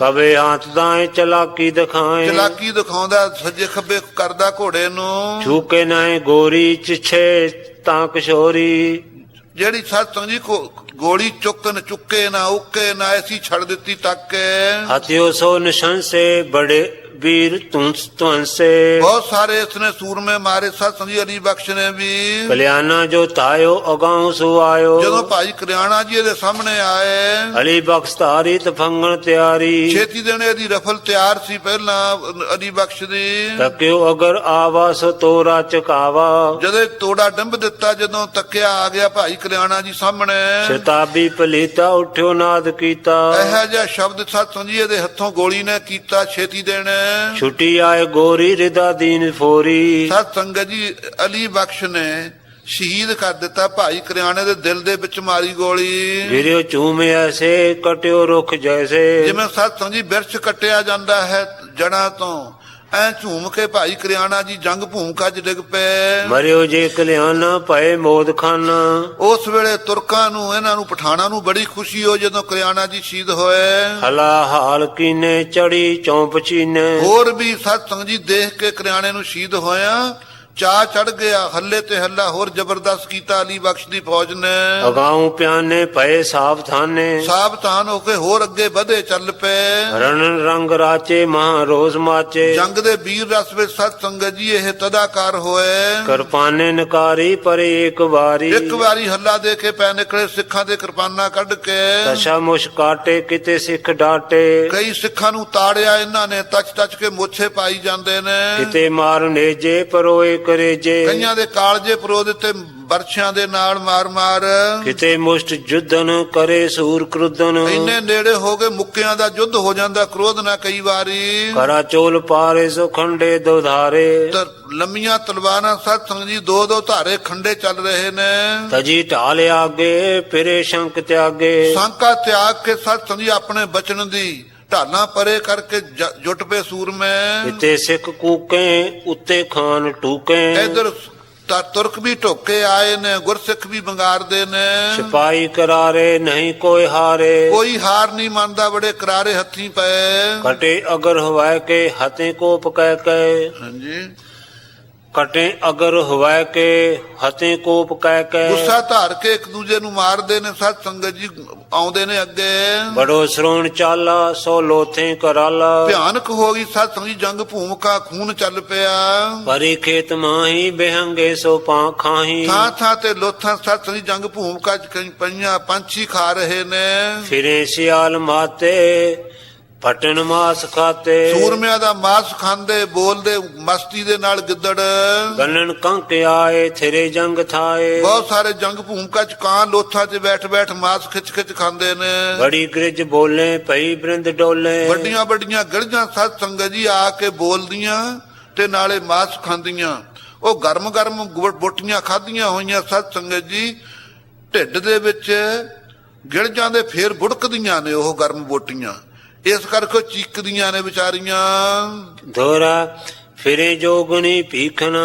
ਕਵੇ ਹੱਥ ਦਾਏ ਚਲਾਕੀ ਦਿਖਾਏ। ਚਲਾਕੀ ਦਿਖਾਉਂਦਾ ਸੱਜੇ ਖੱਬੇ ਕਰਦਾ ਘੋੜੇ ਨੂੰ। ਝੂਕੇ ਨਾਏ ਗੋਰੀ ਚਿਛੇ ਤਾਂ ਕਿਸ਼ੋਰੀ। ਜਿਹੜੀ ਸੱਤ ਸੰਜੀ ਗੋਲੀ ਚੁੱਕਨ ਚੁੱਕੇ ਨਾ ਉੱਕੇ ਨਾ ਐਸੀ ਛੱਡ ਦਿੱਤੀ ਤੱਕ। ਹਥਿਓ ਸੋ ਨਿਸ਼ੰਸੇ ਬੜੇ ਵੀਰ ਤੁੰ ਤੁੰਸੇ ਬਹੁਤ ਸਾਰੇ ਇਸਨੇ ਸੂਰਮੇ ਮਾਰੇ ਸੱਤ ਸੰਜੀ ਅਲੀ ਬਖਸ਼ ਨੇ ਵੀ ਕਲਿਆਣਾ ਜੋ ਤਾਇਓ ਅਗਾਉ ਸੁ ਆਇਓ। ਜਦੋਂ ਭਾਈ ਕਲਿਆਣਾ ਜੀ ਇਹਦੇ ਸਾਹਮਣੇ ਆਏ ਅਲੀ ਬਖਸ਼ ਤਾਰੀ ਤਫੰਗਣ ਤਿਆਰੀ। ਛੇਤੀ ਦੇਣੇ ਦੀ ਰਫਲ ਤਿਆਰ ਸੀ ਪਹਿਲਾਂ ਅਲੀ ਬਖਸ਼ ਦੀ। ਤਕਿਓ ਅਗਰ ਆਵਾ ਸੋ ਤੋਰਾ ਚਕਾਵਾ ਜਦੋਂ ਤੋੜਾ ਡੰਬ ਦਿੱਤਾ ਜਦੋਂ ਤੱਕਿਆ ਆ ਗਿਆ ਭਾਈ ਕਲਿਆਣਾ ਜੀ ਸਾਹਮਣੇ। ਸ਼ਤਾਬੀ ਪਲੀਤਾ ਉਠਿਓ ਨਾਦ ਕੀਤਾ। ਇਹੋ ਜਿਹਾ ਸ਼ਬਦ ਸਤ ਸੰਜੀਏ ਦੇ ਹੱਥੋਂ ਗੋਲੀ ਨੇ ਕੀਤਾ ਛੇਤੀ ਦੇਣੇ। ਛੁੱਟੀ ਆਏ ਗੋਰੀ ਰਿਦਾ ਦੀਨ ਫੋਰੀ। ਸਤ ਸੰਗਤ ਜੀ ਅਲੀ ਬਖਸ਼ ਨੇ ਸ਼ਹੀਦ ਕਰ ਦਿੱਤਾ ਭਾਈ ਕਲਿਆਣੇ ਦੇ ਦਿਲ ਦੇ ਵਿੱਚ ਮਾਰੀ ਗੋਲੀ। ਗਿਰਿਓ ਝੂਮੇ ਐਸੇ ਕਟਿਓ ਰੁਖ ਜੈਸੇ। ਜਿਵੇਂ ਸਤ ਸੰਜੀ ਬਿਰਛ ਕੱਟਿਆ ਜਾਂਦਾ ਹੈ ਜੜਾਂ ਤੋਂ। ਐ ਝੂਮ ਕੇ ਭਾਈ ਕਲਿਆਣਾ ਜੀ ਜੰਗ ਭੂਮਕਾ 'ਚ ਡਿੱਗ ਪਏ ਮਰਿਓ ਜੇ ਕਲਿਆਣਾ ਪਏ ਮੋਦ ਖਾਨਾ। ਉਸ ਵੇਲੇ ਤੁਰਕਾਂ ਨੂੰ ਇਹਨਾਂ ਨੂੰ ਪਠਾਣਾ ਨੂੰ ਬੜੀ ਖੁਸ਼ੀ ਹੋ ਜਦੋਂ ਕਲਿਆਣਾ ਜੀ ਸ਼ਹੀਦ ਹੋਏ। ਹਲਾ ਹਾਲ ਕੀਨੇ ਚੜੀ ਚੌਂਪ ਚੀਨੇ। ਹੋਰ ਵੀ ਸਤ ਸੰਗ ਜੀ ਦੇਖ ਕੇ ਕਲਿਆਣੇ ਨੂੰ ਸ਼ਹੀਦ ਹੋਇਆ। ਚਾਹ ਚੜ ਗਿਆ ਹੱਲੇ ਤੇ ਹੱਲਾ ਹੋਰ ਜ਼ਬਰਦਸਤ ਕੀਤਾ ਅਲੀ ਬਖਸ਼ ਦੀ ਫੌਜ ਨੇ। ਅਗਾਉ ਪਿਆਨੇ ਪਏ ਸਾਵਧਾਨੇ। ਸਾਵਧਾਨ ਹੋ ਕੇ ਹੋਰ ਅੱਗੇ ਵਧੇ ਚੱਲ ਪਏ। ਰਣ ਰੰਗ ਰਾਚੇ ਮਹਾ ਰੋਜ਼ ਮਾਚੇ। ਜੰਗ ਦੇ ਵੀਰ ਰਸ ਵਿੱਚ ਸਤ ਸੰਗਤ ਜੀ ਇਹ ਤਦਾਕਾਰ ਹੋਏ। ਕਰਪਾਨੇ ਨਕਾਰੀ ਪਰੇ ਇੱਕ ਵਾਰੀ। ਇੱਕ ਵਾਰੀ ਹੱਲਾ ਦੇ ਕੇ ਪੈ ਨਿਕਲੇ ਸਿੱਖਾਂ ਦੇ ਕਿਰਪਾਨਾਂ ਕੱਢ ਕੇ। ਦਸ਼ਾ ਮੁਸ਼ ਕਾਟੇ ਕਿਤੇ ਸਿੱਖ ਡਾਟੇ। ਕਈ ਸਿੱਖਾਂ ਨੂੰ ਤਾੜਿਆ ਇਹਨਾਂ ਨੇ ਟੱਚ ਟੱਚ ਕੇ ਮੋਛੇ ਪਾਈ ਜਾਂਦੇ ਨੇ। ਕਿਤੇ ਮਾਰ ਨੇਜੇ ਪਰੋਏ ਕਰੇਜੇ ਕਈਆਂ ਦੇ ਕਾਲਜੇ ਪਰੋ ਦਿੱਤੇ ਬਰਛਿਆਂ ਦੇ ਨਾਲ ਮਾਰ ਮਾਰ। ਕਿਤੇ ਮੁਸ਼ਟ ਜੁਦਨ ਕਰੇ ਸੂਰ ਕ੍ਰੁਦਨ ਇੰਨੇ ਨੇੜੇ ਹੋ ਗਏ ਮੁੱਕਿਆਂ ਦਾ ਯੁੱਧ ਹੋ ਜਾਂਦਾ ਕ੍ਰੋਧ ਨਾਲ ਕਈ ਵਾਰੀ। ਕਰਾ ਚੋਲ ਪਾਰੇ ਸੋ ਖੰਡੇ ਦੁਧਾਰੇ ਤਾਂ ਲੰਮੀਆਂ ਤਲਵਾਰਾਂ ਸਤ ਸੰਗ ਜੀ ਦੋ ਦੋ ਧਾਰੇ ਖੰਡੇ ਚੱਲ ਰਹੇ ਨੇ। ਤਜੀ ਢਾਲ ਆਗੇ ਫਿਰੇ ਸ਼ੰਕ ਤਿਆਗੇ। ਸਾਂਕਾ ਤਿਆਗ ਕੇ ਸਤ ਸੰਗ ਜੀ ਆਪਣੇ ਬਚਨ ਦੀ ਢਾਲਾਂ ਪਰੇ ਕਰਕੇ ਜੁਟ ਪਏ ਸੂਰਮੇ ਕਿਤੇ ਸਿੱਖ ਕੂਕੇ ਉੱਤੇ ਖਾਨ ਟੂਕੇ। ਇਧਰ ਤਾਂ ਤੁਰਕ ਵੀ ਢੋਕੇ ਆਏ ਨੇ ਗੁਰਸਿੱਖ ਵੀ ਬੰਗਾਰਦੇ ਨੇ। ਸਿਪਾਈ ਕਰਾਰੇ ਨਹੀਂ ਕੋਈ ਹਾਰੇ। ਕੋਈ ਹਾਰ ਨਹੀਂ ਮੰਨਦਾ ਬੜੇ ਕਰਾਰੇ ਹੱਥੀਂ ਪਏ। ਕਟੇ ਅਗਰ ਹਵਾਏ ਕੇ ਹਤੇ ਕੋਪ ਕਹਿ ਕੇ। ਹਾਂਜੀ। ਕਟੇ ਅਗਰ ਹਵਾਏ ਕੇ ਹਤੇ ਕੋਪ ਕਹਿ ਕੇ ਗੁੱਸਾ ਧਾਰ ਕੇ ਇੱਕ ਦੂਜੇ ਨੂੰ ਮਾਰਦੇ ਨੇ ਸਤ ਸੰਗਤ ਜੀ ਆਉਂਦੇ ਨੇ ਅੱਗੇ। ਬੜੋ ਸ਼੍ਰੋਣ ਚਾਲਾ ਸੋ ਲੋਥੇ ਕਰਾਲਾ ਭਿਆਨਕ ਹੋ ਗਈ ਸਤ ਸੰਗ ਜੀ ਜੰਗ ਭੂਮਕਾ ਖੂਨ ਚੱਲ ਪਿਆ। ਪਰੀ ਖੇਤ ਮਾਹੀ ਬਿਹੰਗੇ ਸੋ ਪਾ ਖਾਹੀ। ਥਾਂ ਥਾਂ ਤੇ ਲੋਥਾਂ ਸਤ ਸੰਗ ਜੀ ਜੰਗ ਭੂਮਕਾ ਚ ਪਈਆਂ ਪੰਛੀ ਖਾ ਰਹੇ ਨੇ। ਫਿਰੇ ਸਿਆਲ ਮਾਤੇ ਪਟਨ ਮਾਸ ਖਾਤੇ। ਸੂਰਮਿਆਂ ਦਾ ਮਾਸ ਖਾਂਦੇ ਬੋਲਦੇ ਮਸਤੀ ਦੇ ਨਾਲ ਗਿੱਦੜ। ਗੰਨਨ ਕੰਕ ਆਏ ਥਿਰੇ ਜੰਗ ਥਾਏ। ਬਹੁਤ ਸਾਰੇ ਜੰਗ ਭੂਮਕਾ ਚ ਕਾਂ ਲੋਥਾਂ 'ਚ ਬੈਠ ਬੈਠ ਮਾਸ ਖਿੱਚ ਖਿੱਚ ਖਾਂਦੇ ਨੇ। ਬੜੀ ਗ੍ਰਿਜ ਬੋਲੇ ਪਈ ਬ੍ਰਿੰਦ ਡੋਲੇ। ਵੱਡੀਆਂ ਵੱਡੀਆਂ ਗੜਜਾਂ ਸਤ ਸੰਗਤ ਜੀ ਆ ਕੇ ਬੋਲਦੀਆਂ ਤੇ ਨਾਲੇ ਮਾਸ ਖਾਂਦੀਆਂ। ਉਹ ਗਰਮ ਗਰਮ ਬੋਟੀਆਂ ਖਾਧੀਆਂ ਹੋਈਆਂ ਸਤ ਸੰਗਤ ਜੀ। ਢਿੱਡ ਦੇ ਵਿੱਚ ਗਿੜਜਾਂ ਦੇ ਫੇਰ ਬੁੜਕਦੀਆਂ ਨੇ ਉਹ ਗਰਮ ਬੋਟੀਆਂ। ਇਸ ਕਰਕੇ ਚੀਕਦੀਆਂ ਨੇ ਵਿਚਾਰੀਆਂ। ਧੋਰਾ ਫਿਰੇ ਜੋਗਣੀ ਭੀਖਣਾ।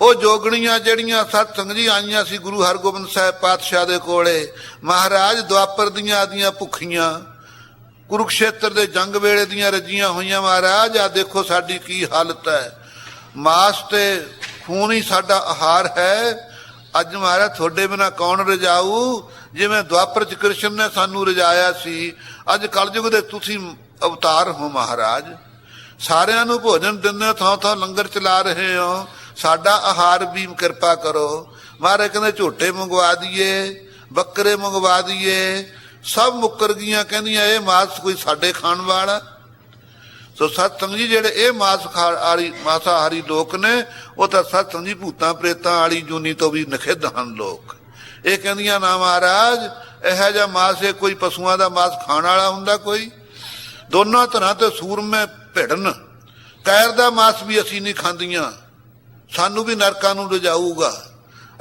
ਉਹ ਜੋਗਣੀਆਂ ਜਿਹੜੀਆਂ ਸਤ ਸੰਗਤ ਜੀ ਆਈਆਂ ਸੀ ਗੁਰੂ ਹਰਗੋਬਿੰਦ ਸਾਹਿਬ ਪਾਤਸ਼ਾਹ ਦੇ ਕੋਲੇ ਮਹਾਰਾਜ ਦੁਆਪਰ ਦੀਆਂ ਆਦੀਆਂ ਭੁੱਖੀਆਂ ਕੁਰੂਕਸ਼ੇਤਰ ਦੇ ਜੰਗ ਵੇਲੇ ਦੀਆਂ ਰਜੀਆਂ ਹੋਈਆਂ ਮਹਾਰਾਜ ਆ ਦੇਖੋ ਸਾਡੀ ਕੀ ਹਾਲਤ ਹੈ। ਮਾਸ ਤੇ ਖੂਨ ਹੀ ਸਾਡਾ ਆਹਾਰ ਹੈ ਅੱਜ ਮਹਾਰਾਜ ਤੁਹਾਡੇ ਬਿਨਾ ਕੌਣ ਰਜਾਊ? ਜਿਵੇਂ ਦੁਆਪਰ ਚ ਕ੍ਰਿਸ਼ਨ ਨੇ ਸਾਨੂੰ ਰਜਾਇਆ ਸੀ, ਅੱਜ ਕਲਯੁਗ ਦੇ ਤੁਸੀਂ ਅਵਤਾਰ ਹੋ ਮਹਾਰਾਜ। ਸਾਰਿਆਂ ਨੂੰ ਭੋਜਨ ਦਿੰਦੇ ਹੋ ਥਾਂ ਥਾਂ ਲੰਗਰ ਚਲਾ ਰਹੇ ਹੋ। ਸਾਡਾ ਆਹਾਰ ਵੀ ਕਿਰਪਾ ਕਰੋ। ਮਹਾਰਾਜ ਕਹਿੰਦੇ, ਝੋਟੇ ਮੰਗਵਾ ਦਈਏ, ਬੱਕਰੇ ਮੰਗਵਾ ਦਈਏ। ਸਭ ਮੁੱਕਰ ਗਈਆਂ, ਕਹਿੰਦੀਆਂ, ਇਹ ਮਾਸ ਕੋਈ ਸਾਡੇ ਖਾਣ ਵਾਲਾ। ਸੋ ਸਤਸੰਗ ਜੀ ਜਿਹੜੇ ਇਹ ਮਾਸ ਖਾ ਵਾਲੀ ਮਾਸਾਹਾਰੀ ਲੋਕ ਨੇ, ਉਹ ਤਾਂ ਸਤਸੰਗ ਜੀ ਭੂਤਾਂ ਪ੍ਰੇਤਾਂ ਵਾਲੀ ਜੂਨੀ ਤੋਂ ਵੀ ਨਖਿੱਧ ਹਨ ਲੋਕ। ਇਹ ਕਹਿੰਦੀਆਂ ਨਾ ਮਹਾਰਾਜ, ਇਹੋ ਜਿਹਾ ਮਾਸ ਇਹ ਕੋਈ ਪਸ਼ੂਆਂ ਦਾ ਮਾਸ ਖਾਣ ਵਾਲਾ ਹੁੰਦਾ ਕੋਈ? ਦੋਨਾਂ ਤਰ੍ਹਾਂ ਤੇ ਸੂਰਮੇ ਭਿੜਨ। ਕੈਰ ਦਾ ਮਾਸ ਵੀ ਅਸੀਂ ਨਹੀਂ ਖਾਂਦੀਆਂ। ਸਾਨੂੰ ਵੀ ਨਰਕਾਂ ਨੂੰ ਲਿਜਾਊਗਾ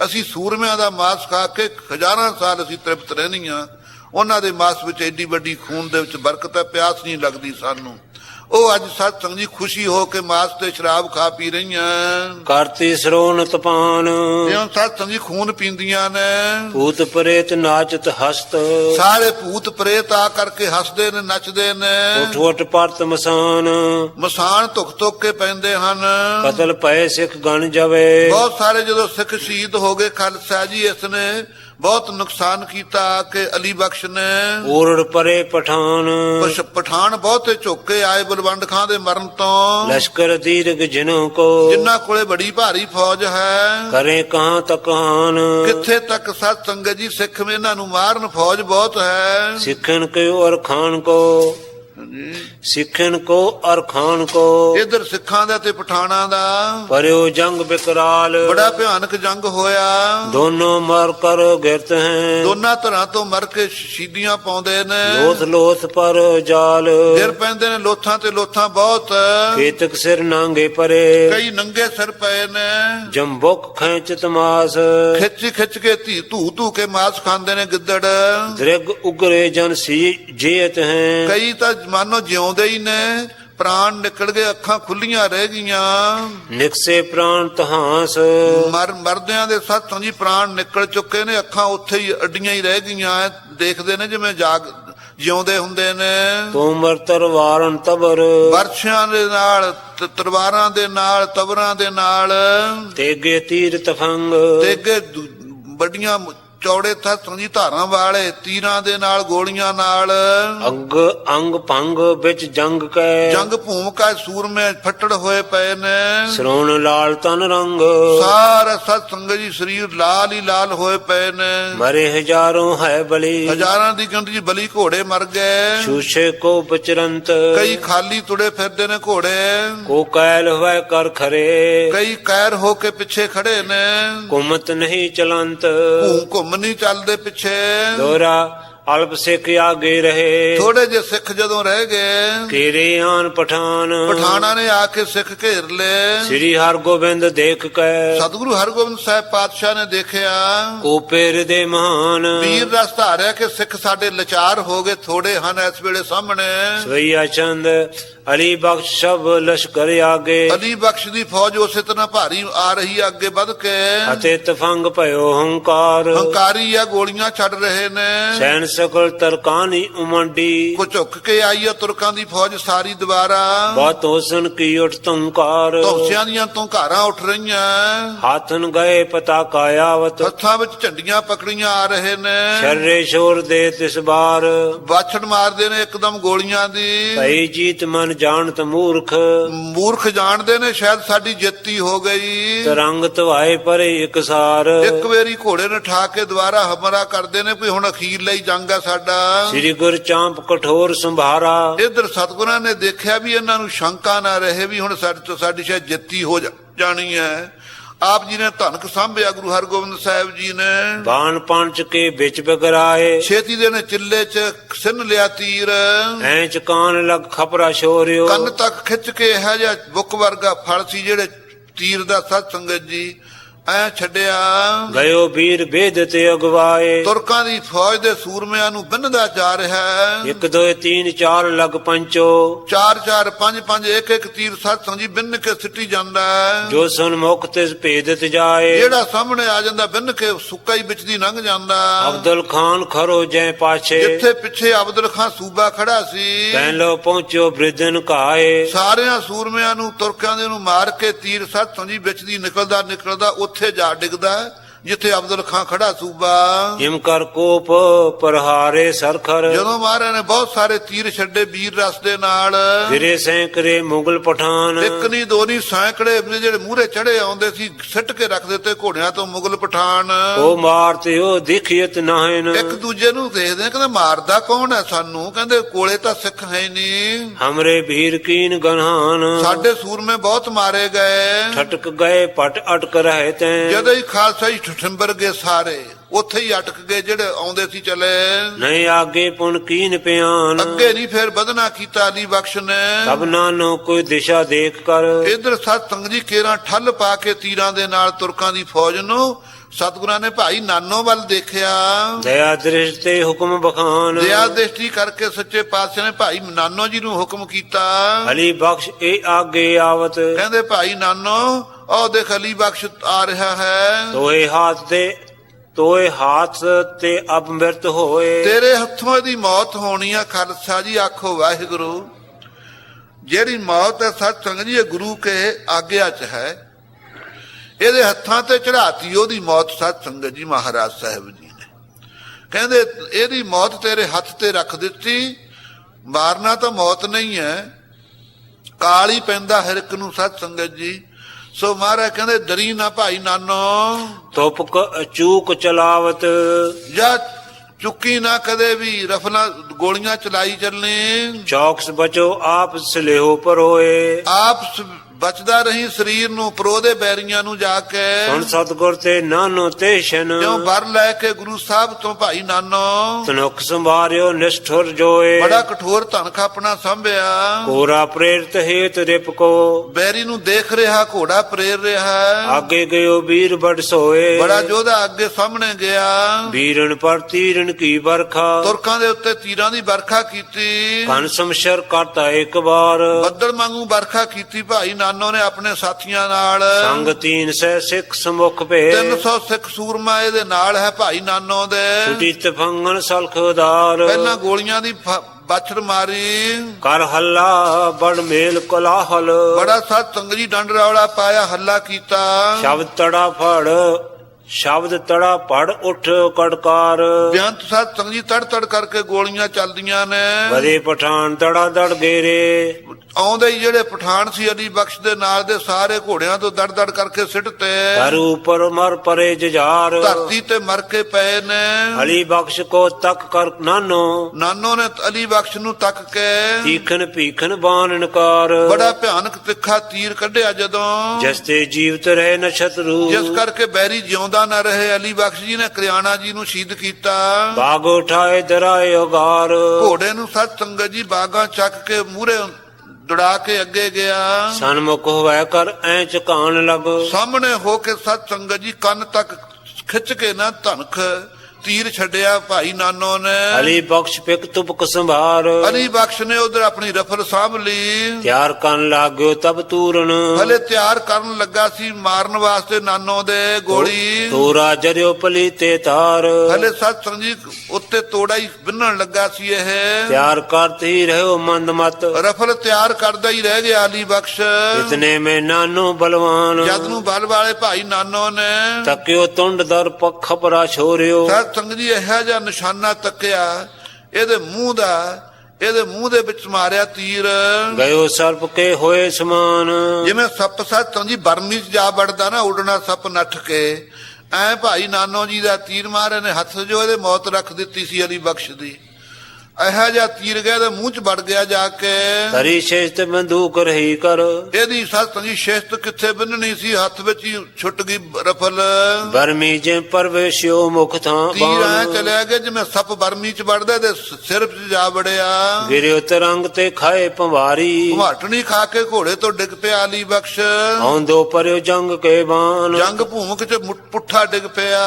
ਅਸੀਂ ਸੂਰਮਿਆਂ ਦਾ ਮਾਸ ਖਾ ਕੇ ਹਜ਼ਾਰਾਂ ਸਾਲ ਅਸੀਂ ਤ੍ਰਿਪਤ ਰਹਿਣੀਆਂ ਉਹਨਾਂ ਦੇ ਮਾਸ ਵਿੱਚ ਐਡੀ ਵੱਡੀ ਖੂਨ ਦੇ ਵਿੱਚ ਬਰਕਤ ਹੈ, ਪਿਆਸ ਨਹੀਂ ਲੱਗਦੀ ਸਾਨੂੰ। ਉਹ ਅੱਜ ਸਤ ਸੰਗ ਜੀ ਖੁਸ਼ੀ ਹੋ ਕੇ ਮਾਸ ਤੇ ਸ਼ਰਾਬ ਖਾ ਪੀ ਰਹੀਆਂ। ਕਰਤੀ ਸਰੋਨ ਤਪਾਨ ਜਿਉਂ ਸਤ ਸੰਗ ਜੀ ਖੂਨ ਪੀਂਦੀਆਂ ਨੇ। ਭੂਤ ਪ੍ਰੇਤ ਨਾਚਤ ਹਸਤ। ਸਾਰੇ ਭੂਤ ਪ੍ਰੇਤ ਆ ਕਰਕੇ ਹੱਸਦੇ ਨੇ ਨੱਚਦੇ ਨੇ। ਉਠ ਉਠ ਪਰਤ ਮਸਾਨ। ਮਸਾਨ ਧੁੱਖ ਧੁੱਖ ਕੇ ਪੈਂਦੇ ਹਨ। ਕਤਲ ਪਏ ਸਿੱਖ ਗਣ ਜਵੇ। ਬਹੁਤ ਸਾਰੇ ਜਦੋਂ ਸਿੱਖ ਸ਼ਹੀਦ ਹੋ ਗਏ ਖਾਲਸਾ ਜੀ ਇਸ ਨੇ ਬਹੁਤ ਨੁਕਸਾਨ ਕੀਤਾ ਕਿ ਅਲੀ ਬਖਸ਼ ਨੇ। ਊਰੜ ਪਰੇ ਪਠਾਨ। ਕੁਛ ਪਠਾਨ ਬਹੁਤੇ ਝੋਕੇ ਆਏ ਬਲਵੰਡ ਖਾਂ ਦੇ ਮਰਨ ਤੋਂ। ਲਸ਼ਕਰ ਦੀਰਗ ਜਿਨੋਂ ਕੋ। ਜਿਨ੍ਹਾਂ ਕੋਲੇ ਬੜੀ ਭਾਰੀ ਫੌਜ ਹੈ। ਕਰੇ ਕਹਾਂ ਤਕਾਨ ਕਿੱਥੇ ਤੱਕ ਸਤ ਸੰਗਤ ਜੀ ਸਿੱਖ ਮੇ ਇਹਨਾਂ ਨੂੰ ਮਾਰਨ ਫੌਜ ਬਹੁਤ ਹੈ। ਸਿੱਖਣ ਕੋ ਔਰ ਖਾਨ ਕੋ। ਸਿੱਖਣ ਕੋ ਔਰ ਖਾਨ ਕੋ। ਇਧਰ ਸਿੱਖਾਂ ਦਾ ਤੇ ਪਠਾਨਾਂ ਦਾ। ਪਰਿਓ ਜੰਗ ਬਿਕਰਾਲ। ਬੜਾ ਭਿਆਨਕ ਜੰਗ ਹੋਇਆ। ਦੋਨੋਂ ਮਰ ਕਰ ਗਿਰਤ ਹੈ। ਦੋਨਾਂ ਤਰ੍ਹਾਂ ਤੋਂ ਮਰ ਕੇ ਸ਼ਹੀਦੀਆਂ ਪਾਉਂਦੇ ਨੇ। ਲੋਥ ਲੋਥ ਪਰ ਜਾਲ। ਫਿਰ ਪੈਂਦੇ ਨੇ ਲੋਥਾਂ ਤੇ ਲੋਥਾਂ ਬਹੁਤ। ਕੇਤਕ ਸਿਰ ਨਾਂਗੇ ਪਰੇ। ਕਈ ਨੰਗੇ ਸਿਰ ਪਏ ਨੇ। ਜੰਬੁਕ ਖੈਂਚ ਤਮਾਸ। ਖਿੱਚ ਖਿੱਚ ਕੇ ਧੀ ਧੂ ਧੂ ਕੇ ਮਾਸ ਖਾਂਦੇ ਨੇ ਗਿੱਦੜ। ਦ੍ਰਿਗ ਉਗਰੇ ਜਨ ਸੀ ਜੀਤ ਹੈ। ਕਈ ਤਾਂ ਮਾਨੋ ਜਿਉਂਦੇ ਹੀ ਨੇ ਪ੍ਰਾਣ ਨਿਕਲ ਗਏ ਅੱਖਾਂ ਖੁੱਲੀਆਂ ਰਹਿ ਗਈਆਂ। ਨਿਕਸੇ ਪ੍ਰਾਣ ਤਹਾਸ। ਮਰ ਮਰਦਿਆਂ ਦੇ ਸਾਥੋਂ ਜੀ ਪ੍ਰਾਣ ਨਿਕਲ ਚੁੱਕੇ ਨੇ ਅੱਖਾਂ ਉੱਥੇ ਹੀ ਅੱਡੀਆਂ ਹੀ ਰਹਿ ਗਈਆਂ। ਦੇਖਦੇ ਨੇ ਜਿਵੇਂ ਜਾਗ ਜਿਉਂਦੇ ਹੁੰਦੇ ਨੇ। ਤੋਮਰ ਤਰਵਾਰਨ ਤਬਰ। ਦੇ ਨਾਲ ਤ- ਤਲਵਾਰਾਂ ਦੇ ਨਾਲ ਤਵਰਾਂ ਦੇ ਨਾਲ। ਤੇਗੇ ਤੀਰ ਤਫੰਗ। ਤੇ ਅੱਗੇ ਦੂ- ਵੱਡੀਆਂ ਚੌੜੇ ਥਾਂ ਜੀ ਧਾਰਾਂ ਵਾਲੇ ਤੀਰਾਂ ਦੇ ਨਾਲ ਗੋਲੀਆਂ ਨਾਲ। ਅੰਗ ਅੰਗ ਭੰਗ ਵਿੱਚ ਜੰਗ ਕੈ। ਜੰਗ ਭੂਮਿਕਾ ਸੂਰਮੇ ਫੱਟੜ ਹੋਏ ਪਏ ਨੇ। ਸਰੋਣ ਲਾਲ ਤਨ ਰੰਗ। ਸਾਰਾ ਸਤ ਸੰਗਤ ਜੀ ਸਰੀਰ ਲਾਲ ਹੀ ਲਾਲ ਹੋਏ ਪਏ ਨੇ। ਮਰੇ ਹਜ਼ਾरों ਹੈ ਬਲੀ। ਹਜ਼ਾਰਾਂ ਦੀ ਗਿਣਤੀ 'ਚ ਬਲੀ ਘੋੜੇ ਮਰ ਗਏ। ਸ਼ੂਸ਼ੇ ਕੋ ਬਚਰੰਤ ਕਈ ਖਾਲੀ ਤੁੜੇ ਫਿਰਦੇ ਨੇ ਘੋੜੇ। ਕੋ ਕੈਲ ਹੋਇ ਕਰ ਖਰੇ। ਕਈ ਕੈਰ ਹੋ ਕੇ ਪਿੱਛੇ ਖੜੇ ਨੇ। ਕੁਮਤ ਨਹੀਂ ਚਲੰਤ। ਘੂਮ ਨਹੀਂ ਚੱਲਦੇ ਪਿੱਛੇ। ਦੋਰਾ ਅਲਪ ਸਿੱਖ ਆਗੇ ਰਹੇ। ਥੋੜੇ ਜਿਹੇ ਸਿੱਖ ਜਦੋਂ ਰਹਿ ਗਏ। ਕੇਰੇ ਆਨ ਪਠਾਨ। ਪਠਾਣਾ ਨੇ ਆ ਕੇ ਸਿੱਖ ਘੇਰ ਲਏ। ਸ੍ਰੀ ਹਰਗੋਬਿੰਦ ਦੇਖ ਕੈ। ਸਤਿਗੁਰੂ ਹਰਗੋਬਿੰਦ ਸਾਹਿਬ ਪਾਤਸ਼ਾਹ ਨੇ ਦੇਖਿਆ। ਕੋਪੇ ਹਿਰਦੇ ਮਹਾਨ। ਵੀਰ ਰਸ ਧਾਰਿਆ ਕਿ ਸਿੱਖ ਸਾਡੇ ਲਾਚਾਰ ਹੋ ਗਏ ਥੋੜੇ ਹਨ ਇਸ ਵੇਲੇ ਸਾਹਮਣੇ। ਸਵਈਆ ਚੰਦ ਅਲੀ ਬਖਸ਼ ਸਭ ਲਸ਼ਕਰ ਆਗੇ। ਅਲੀ ਬਖਸ਼ ਦੀ ਫੌਜ ਉਸੇ ਤਰ੍ਹਾਂ ਭਾਰੀ ਆ ਰਹੀ ਅੱਗੇ ਵੱਧ ਕੇ। ਅਤੇ ਤਫੰਗ ਭਇਓ ਹੰਕਾਰ। ਹੰਕਾਰੀ ਆ ਗੋਲੀਆਂ ਛੱਡ ਰਹੇ ਨੇ। ਸੈਨ ਸਕਲ ਤਰਕਾਨੀ ਉਮੰਡੀ। ਕੋ ਝੁੱਕ ਕੇ ਆਈ ਆ ਤੁਰਕਾਂ ਦੀ ਫੌਜ ਸਾਰੀ ਦੁਬਾਰਾ। ਬਹੁਤ ਹੋਸਨ ਕੀ ਉਠ ਤੁਮਕਾਰ ਧੌਸਿਆਂ ਦੀਆਂ ਤੋਂ ਘਾਰਾਂ ਉੱਠ ਰਹੀਆਂ। ਹਾਥਨ ਗਏ ਪਤਾ ਕਾਇਆਵਤ ਹੱਥਾਂ ਵਿੱਚ ਝੰਡੀਆਂ ਪਕੜੀਆਂ ਆ ਰਹੇ ਨੇ। ਸ਼ਰਰੇ ਸ਼ੋਰ ਦੇ ਤਿਸ ਬਾਰ। ਬਾਛੜ ਮਾਰਦੇ ਨੇ ਇੱਕਦਮ ਗੋਲੀਆਂ ਦੀ। ਭਈ ਜੀਤ ਮਨ ਜਾਣਤ ਮੂਰਖ। ਮੂਰਖ ਜਾਣਦੇ ਨੇ ਸ਼ਾਇਦ ਸਾਡੀ ਜਿੱਤੀ ਹੋ ਗਈ। ਤਰੰਗ ਧਵਾਏ ਪਰੇ ਇਕਸਾਰ ਇੱਕ ਵਾਰੀ ਘੋੜੇ ਨੇ ਠਾ ਕੇ ਦੁਬਾਰਾ ਹਮਲਾ ਕਰਦੇ ਨੇ ਵੀ ਹੁਣ ਅਖੀਰ ਲਈ ਜੰਗ ਆ ਸਾਡਾ। ਸ੍ਰੀ ਗੁਰ ਚਾਂਪ ਕਠੋਰ ਸੰਭਾਰਾ। ਇਧਰ ਸਤਗੁਰਾਂ ਨੇ ਦੇਖਿਆ ਵੀ ਇਹਨਾਂ ਨੂੰ ਸ਼ੰਕਾ ਨਾ ਰਹੇ ਵੀ ਹੁਣ ਸਾਡੇ ਤੋਂ ਸਾਡੀ ਸ਼ਾਇਦ ਜਿੱਤੀ ਹੋ ਜਾਣੀ ਹੈ। ਆਪ ਜੀ ਨੇ ਧਨਕ ਸਾਂਭਿਆ ਗੁਰੂ ਹਰਗੋਬਿੰਦ ਸਾਹਿਬ ਜੀ ਨੇ। ਬਾਣ ਪੰਚ ਕੇ ਵਿੱਚ ਬਗਰਾਏ। ਛੇਤੀ ਦੇ ਨੇ ਚਿੱਲੇ 'ਚ ਸਿੰਨ ਲਿਆ ਤੀਰ। ਐ ਚ ਕਾਨ ਲਗ ਖਪਰਾ ਸ਼ੋਰਿਓ ਕੰਨ ਤੱਕ ਖਿੱਚ ਕੇ ਇਹ ਜਿਹਾ ਬੁੱਕ ਵਰਗਾ ਫਲ ਸੀ ਜਿਹੜੇ ਤੀਰ ਦਾ ਸਤ ਸੰਗਤ ਜੀ। ਐ ਛੱਡਿਆ। ਗਇਓ ਵੀਰ ਬੇਦ ਤੇ ਅਗਵਾਏ। ਤੁਰਕਾਂ ਦੀ ਫੌਜ ਦੇ ਸੂਰਮਿਆਂ ਨੂੰ ਬੰਨਦਾ ਜਾ ਰਿਹਾ ਹੈ। ਇੱਕ ਦੋ ਤਿੰਨ ਚਾਰ ਲਗ ਪੰਚੋ। ਚਾਰ ਚਾਰ ਪੰਜ ਪੰਜ ਇੱਕ ਇੱਕ ਤੀਰ ਸਤ ਸੰਗ ਜੀ ਬਿੰਨ ਕੇ ਸਿੱਟੀ ਜਾਂਦਾ ਹੈ। ਜੋ ਸੁਨ ਮੁਖ ਤੇ ਭੇਦਤ ਜਾਏ। ਜਿਹੜਾ ਸਾਹਮਣੇ ਆ ਜਾਂਦਾ ਬਿੰਨ ਕੇ ਸੁੱਕਾ ਹੀ ਵਿੱਚ ਦੀ ਲੰਘ ਜਾਂਦਾ ਅਬਦੁਲ ਖਾਨ ਖਰੋ ਜੈ ਪਾਛੇ। ਜਿੱਥੇ ਪਿੱਛੇ ਅਬਦੁਲ ਖਾਂ ਸੂਬਾ ਖੜਾ ਸੀ। ਕਹਿ ਲੋ ਪਹੁੰਚੋ ਬ੍ਰਿਦਨ ਕਾਏ ਸਾਰਿਆਂ ਸੂਰਮਿਆਂ ਨੂੰ ਤੁਰਕਾਂ ਦੇ ਨੂੰ ਮਾਰ ਕੇ ਤੀਰ ਸੱਤ ਸੰਜੀ ਵਿੱਚ ਦੀ ਨਿਕਲਦਾ ਨਿਕਲਦਾ ਉੱਥੇ ਜਾ ਡਿੱਗਦਾ ਜਿੱਥੇ ਅਬਦੁਲ ਖਾਂ ਖੜਾ ਸੂਬਾ। ਹਿਮ ਕਰ ਕੋਪ ਪਰਹਾਰੇ ਸਰਖਰ। ਜਦੋਂ ਮਹਾਰਾਜ ਨੇ ਬਹੁਤ ਸਾਰੇ ਤੀਰ ਛੱਡੇ ਵੀਰ ਰਸ ਦੇ ਨਾਲ। ਫਿਰੇ ਸੈਂਕੜੇ ਮੁਗਲ ਪਠਾਨ। ਇੱਕ ਨਹੀਂ ਦੋ ਨਹੀਂ ਸੈਂਕੜੇ ਜਿਹੜੇ ਮੂਹਰੇ ਚੜੇ ਆਉਂਦੇ ਸੀ ਸਿੱਟ ਕੇ ਰੱਖ ਦਿੱਤੇ ਘੋੜਿਆਂ ਤੋਂ ਮੁਗਲ ਪਠਾਨ। ਉਹ ਮਾਰਤੇ ਉਹ ਦੇਖਿਤ ਨਾਹਿਨ। ਇੱਕ ਦੂਜੇ ਨੂੰ ਦੇਖਦੇ ਕਹਿੰਦੇ ਮਾਰਦਾ ਕੌਣ ਹੈ ਸਾਨੂੰ? ਕਹਿੰਦੇ ਕੋਲੇ ਤਾਂ ਸਿੱਖ ਹੈ ਨਹੀਂ ਹਮਰੇ ਵੀਰ ਕੀਨ ਗਨਹਾਨ। ਸਾਡੇ ਸੂਰਮੇ ਬਹੁਤ ਮਾਰੇ ਗਏ। ਠਟਕ ਗਏ ਪਟ ਅਟਕ ਰਹੇ ਤੈਂ। ਜਦੋਂ ਹੀ ਖਾਲਸਾ ਹੀ ਠਠੰਬਰ ਗਏ ਸਾਰੇ ਉੱਥੇ ਹੀ ਅਟਕ ਗਏ ਜਿਹੜੇ ਆਉਂਦੇ ਸੀ ਚਲੇ। ਨਹੀਂ ਆਗੇ ਪੁਨ ਕੀਨ ਪਿਆਨ। ਅੱਗੇ ਨਹੀਂ ਫਿਰ ਵਧਣਾ ਕੀਤਾ ਅਲੀ ਬਖਸ਼ ਨੇ। ਤਬ ਨਾਨੋ ਕੋਈ ਦਿਸ਼ਾ ਦੇਖ ਕਰ। ਇਧਰ ਸਤ ਸੰਗ ਜੀ ਕੇਰਾਂ ਠੱਲ ਪਾ ਕੇ ਤੀਰਾਂ ਦੇ ਨਾਲ ਤੁਰਕਾਂ ਦੀ ਫੌਜ ਨੂੰ ਸਤਿਗੁਰਾਂ ਨੇ ਭਾਈ ਨਾਨੋ ਵੱਲ ਦੇਖਿਆ। ਦਇਆ ਦ੍ਰਿਸ਼ ਤੇ ਹੁਕਮ ਬਖਾਨ। ਦਇਆ ਦ੍ਰਿਸ਼ਟੀ ਕਰਕੇ ਸੱਚੇ ਪਾਤਸ਼ਾਹ ਨੇ ਭਾਈ ਨਾਨੋ ਜੀ ਨੂੰ ਹੁਕਮ ਕੀਤਾ। ਅਲੀ ਬਖਸ਼ ਇਹ ਆਗੇ ਆਵਤ। ਕਹਿੰਦੇ ਭਾਈ ਨਾਨੋ ਉਹ ਦੇਖ ਅਲੀ ਬਖਸ਼ ਆ ਰਿਹਾ ਹੈ। ਤੋਏ ਹਾਥ ਤੇ ਤੋਏ ਹਾਥ ਤੇ ਅਬ ਮਿਰਤ ਹੋਏ। ਤੇਰੇ ਹੱਥੋਂ ਇਹਦੀ ਮੌਤ ਹੋਣੀ ਆ ਖਾਲਸਾ ਜੀ ਆਖੋ ਵਾਹਿਗੁਰੂ। ਜਿਹੜੀ ਮੌਤ ਹੈ ਸਤ ਸੰਗ ਜੀ ਗੁਰੂ ਕੇ ਆਗਿਆ ਚ ਹੈ। ਇਹਦੇ ਹੱਥਾਂ ਤੇ ਚੜਾਤੀ ਉਹਦੀ ਮੌਤ ਸਤ ਸੰਗਤ ਜੀ ਮਹਾਰਾਜ ਸਾਹਿਬ ਜੀ ਨੇ। ਕਹਿੰਦੇ ਇਹਦੀ ਮੌਤ ਤੇਰੇ ਹੱਥ ਤੇ ਰੱਖ ਦਿੱਤੀ। ਮਾਰਨਾ ਤਾਂ ਮੌਤ ਨਹੀਂ ਹੈ। ਕਾਲ ਪੈਂਦਾ ਹਰ ਇੱਕ ਨੂੰ ਸਤ ਸੰਗਤ ਜੀ। ਸੋ ਮਹਾਰਾਜ ਕਹਿੰਦੇ ਡਰੀ ਨਾ ਭਾਈ ਨਾਨੋ। ਤੁਪਕ ਚੂਕ ਚਲਾਵਤ। ਜਾਂ ਚੁੱਕੀ ਨਾ ਕਦੇ ਵੀ ਰਫਲਾ ਗੋਲੀਆਂ ਚਲਾਈ ਚੱਲਨੇ ਚੌਕਸ ਬਚੋ ਆਪ ਸਲੇਹੋ ਪਰ ਹੋਏ ਆਪ ਬਚਦਾ ਰਹੀ ਸਰੀਰ ਨੂੰ ਪਰੋ ਦੇ ਬੈਰੀਆਂ ਨੂੰ ਜਾ ਕੇ। ਹੁਣ ਸਤਗੁਰ ਤੇ ਨਾਨੋ ਤੇਸ਼ਨ ਕਿਉਂ ਵਰ ਲੈ ਕੇ ਗੁਰੂ ਸਾਹਿਬ ਤੋਂ ਭਾਈ ਨਾਨੋ? ਤਨੁਕ ਸੰਭਾਰਿਓ ਨਿਸ਼ਠੁਰ ਜੋਏ। ਬੜਾ ਕਠੋਰ ਧਨਖ ਆਪਣਾ ਸੰਭਿਆ। ਕੋਰਾ ਪ੍ਰੇਰਿਤ ਹੇਤ ਰਿਪ ਕੋ। ਬੈਰੀ ਨੂੰ ਦੇਖ ਰਿਹਾ ਘੋੜਾ ਪ੍ਰੇਰ ਰਿਹਾ। ਆਗੇ ਗਇਓ ਵੀਰ ਬੜ ਸੋਏ। ਬੜਾ ਯੋਧਾ ਅੱਗੇ ਸਾਹਮਣੇ ਗਿਆ। ਵੀਰਨ ਪਰ ਤੀਰਨ ਕੀ ਬਰਖਾ ਤੁਰਕਾਂ ਦੇ ਉੱਤੇ ਤੀਰਾਂ ਦੀ ਵਰਖਾ ਕੀਤੀ। ਕਨ ਸਮਸ਼ਰ ਕਰਤਾ ਇੱਕ ਵਾਰ। ਬੱਦਲ ਵਾਂਗੂ ਵਰਖਾ ਕੀਤੀ ਭਾਈ ਨਾਨੋ ਨੇ ਆਪਣੇ ਸਾਥੀਆਂ ਨਾਲ ਸੰਗ ਤੀਨ ਸੈ ਸਿੱਖ ਸਮੁਖ ਭੇ 300 ਸਿੱਖ ਸੂਰਮਾ ਇਹਦੇ ਨਾਲ ਹੈ ਭਾਈ ਨਾਨੋ ਦੇ। ਛੁਟੀ ਤਫੰਗਨ ਸਲਖ ਉਦਾਰ ਪਹਿਲਾਂ ਗੋਲੀਆਂ ਦੀ ਬਛੜ ਮਾਰੀ। ਕਰ ਹੱਲਾ ਬੜ ਮੇਲ ਕੋਲਾਹਲ। ਬੜਾ ਸਤ ਸੰਗਰੀ ਡੰਡ ਰੌਲਾ ਪਾਇਆ ਹੱਲਾ ਕੀਤਾ। ਸ਼ਬਦ ਤੜਾ ਫੜ। ਸ਼ਬਦ ਤੜਾ ਪੜ ਉਠ ਕੜਕਾਰ। ਬਿਆੰਤ ਸਤ ਸੰਗਰੀ ਤੜ ਤੜ ਕਰਕੇ ਗੋਲੀਆਂ ਚੱਲਦੀਆਂ ਨੇ। ਬਦੇ ਪਠਾਨ ਤੜਾ ਦੜ ਗੇਰੇ। ਆਉਂਦੇ ਹੀ ਜਿਹੜੇ ਪਠਾਨ ਸੀ ਅਲੀ ਬਖਸ਼ ਦੇ ਨਾਲ ਦੇ ਸਾਰੇ ਘੋੜਿਆਂ ਤੋਂ ਦੜ ਦੜ ਕਰਕੇ ਸਿੱਟਤੇ। ਕਰ ਉਪਰ ਮਰ ਪਰੇ ਜਜਾਰ ਧਰਤੀ ਤੇ ਮਰ ਕੇ ਪਏ ਨੇ। ਅਲੀ ਬਖਸ਼ ਕੋ ਤੱਕ ਕਰ ਨਾਨੋ। ਨਾਨੋ ਨੇ ਅਲੀ ਬਖਸ਼ ਨੂੰ ਤੱਕ ਕੇ। ਤੀਖਨ ਭੀਖਨ ਬਾਨਨਕਾਰ ਬੜਾ ਭਿਆਨਕ ਤਿੱਖਾ ਤੀਰ ਕੱਢਿਆ ਜਦੋਂ। ਜਿਸ ਤੇ ਜੀਵਤ ਰਹੇ ਨ ਸ਼ਤਰੂ ਜਿਸ ਕਰਕੇ ਬੈਰੀ ਜਿਉਂਦਾ ਨਾ ਰਹੇ ਅਲੀ ਬਖਸ਼ ਜੀ ਨੇ ਕਰਿਆਣਾ ਜੀ ਨੂੰ ਸ਼ਹੀਦ ਕੀਤਾ। ਬਾਗ ਉਠਾਏ ਦਰਾਏ ਉਗਾਰ ਘੋੜੇ ਨੂੰ ਸਤ ਸੰਗਤ ਜੀ ਬਾਗਾਂ ਚੱਕ ਕੇ ਮੂਹਰੇ ਦੁੜਾ ਕੇ ਅੱਗੇ ਗਿਆ। ਸਨਮੁਖ ਹੋਵੈ ਕਰ ਐ ਝਕਾਣ ਲਗ। ਸਾਹਮਣੇ ਹੋ ਕੇ ਸਤ ਸੰਗਤ ਜੀ ਕੰਨ ਤੱਕ ਖਿੱਚ ਕੇ ਨਾ ਧਨਖ ਤੀਰ ਛੱਡਿਆ ਭਾਈ ਨਾਨੋ ਨੇ। ਅਲੀ ਬਖਸ਼ ਪਿਕ ਤੁਪਕ ਸੰਭਾਰ ਅਲੀ ਬਖਸ਼ ਨੇ ਉਧਰ ਆਪਣੀ ਰਫਲ ਸਾਂਭ ਲਈ। ਤਿਆਰ ਕਰਨ ਲਾਗਿਓ ਤਬ ਤੂਰਨ। ਹਲੇ ਤਿਆਰ ਕਰਨ ਲੱਗਾ ਸੀ ਮਾਰਨ ਵਾਸਤੇ ਨਾਨੋ ਦੇ ਗੋਲੀ। ਤੋਰਾ ਜਰਿਓ ਪਲੀ ਤੇ ਤਾਰ। ਹਲੇ ਸਤ ਸੰਜੀ ਉੱਤੇ ਤੋੜਾ ਹੀ ਬਿੰਨਣ ਲੱਗਾ ਸੀ ਇਹ। ਤਿਆਰ ਕਰਤੀ ਰਹਿਓ ਮੰਦ ਮਤ। ਰਫਲ ਤਿਆਰ ਕਰਦਾ ਹੀ ਰਹਿ ਗਿਆ ਅਲੀ ਬਖਸ਼। ਇਤਨੇ ਮੈਂ ਨਾਨੋ ਬਲਵਾਨ। ਜਦ ਨੂੰ ਬਲ ਵਾਲੇ ਭਾਈ ਨਾਨੋ ਨੇ। ਤਕਿਓ ਤੁੰਡ ਦਰ ਪੱਖ ਪਰਾ ਛੋਰਿਓ। ਸਤ ਸੰਗ ਜੀ ਇਹੋ ਜਿਹਾ ਨਿਸ਼ਾਨਾ ਤੱਕਿਆ ਇਹਦੇ ਮੂੰਹ ਦਾ ਇਹਦੇ ਮੂੰਹ ਦੇ ਵਿੱਚ ਮਾਰਿਆ ਤੀਰ। ਗਇਓ ਸਰਪ ਕੇ ਹੋਏ ਸਮਾਨ। ਜਿਵੇਂ ਸੱਪ ਸਤ ਜੀ ਬਰਮੀ ਚ ਜਾ ਵੜਦਾ ਨਾ ਉਡਣਾ ਸੱਪ ਨੱਠ ਕੇ। ਐ ਭਾਈ ਨਾਨੋ ਜੀ ਦਾ ਤੀਰ ਮਾਰੇ ਨੇ ਹੱਥ ਜੋ ਇਹਦੇ ਮੌਤ ਰੱਖ ਦਿੱਤੀ ਸੀ ਅਲੀ ਬਖਸ਼ ਦੀ। ਇਹੋ ਜਿਹਾ ਤੀਰ ਗਿਆ ਇਹਦੇ ਮੂੰਹ ਚ ਵੜ ਗਿਆ ਜਾ ਕੇ। ਤਰੀ ਸ਼ੇਸ਼ ਤੇ ਬੰਦੂਕ ਰਹੀ ਕਰ। ਇਹਦੀ ਸਤ ਜੀ ਸ਼ੇਸਤ ਕਿੱਥੇ ਬੰਨਣੀ ਸੀ? ਹੱਥ ਵਿੱਚ ਹੀ ਛੁੱਟ ਗਈ ਰਫਲ। ਬਰਮੀ ਜੇ ਪਰਵੇਸ਼ਿਓ ਮੁਖ ਥਾਂ ਤੀਰ ਚਲਿਆ ਗਿਆ ਜਿਵੇਂ ਸੱਪ ਬਰਮੀ ਚ ਵੜਦਾ ਤੇ ਸਿਰ 'ਚ ਜਾ ਵੜਿਆ। ਗਿਰਿਓ ਤਰੰਗ ਤੇ ਖਾਏ ਪੰਵਾਰੀ ਘਾਟਣੀ ਖਾ ਕੇ ਘੋੜੇ ਤੋਂ ਡਿੱਗ ਪਿਆ ਅਲੀ ਬਖਸ਼। ਆਉਂਦੋ ਪਰਿਓ ਜੰਗ ਕੇ ਬਾਣ। ਜੰਗ ਭੂਮਕ 'ਚ ਪੁੱਠਾ ਡਿੱਗ ਪਿਆ।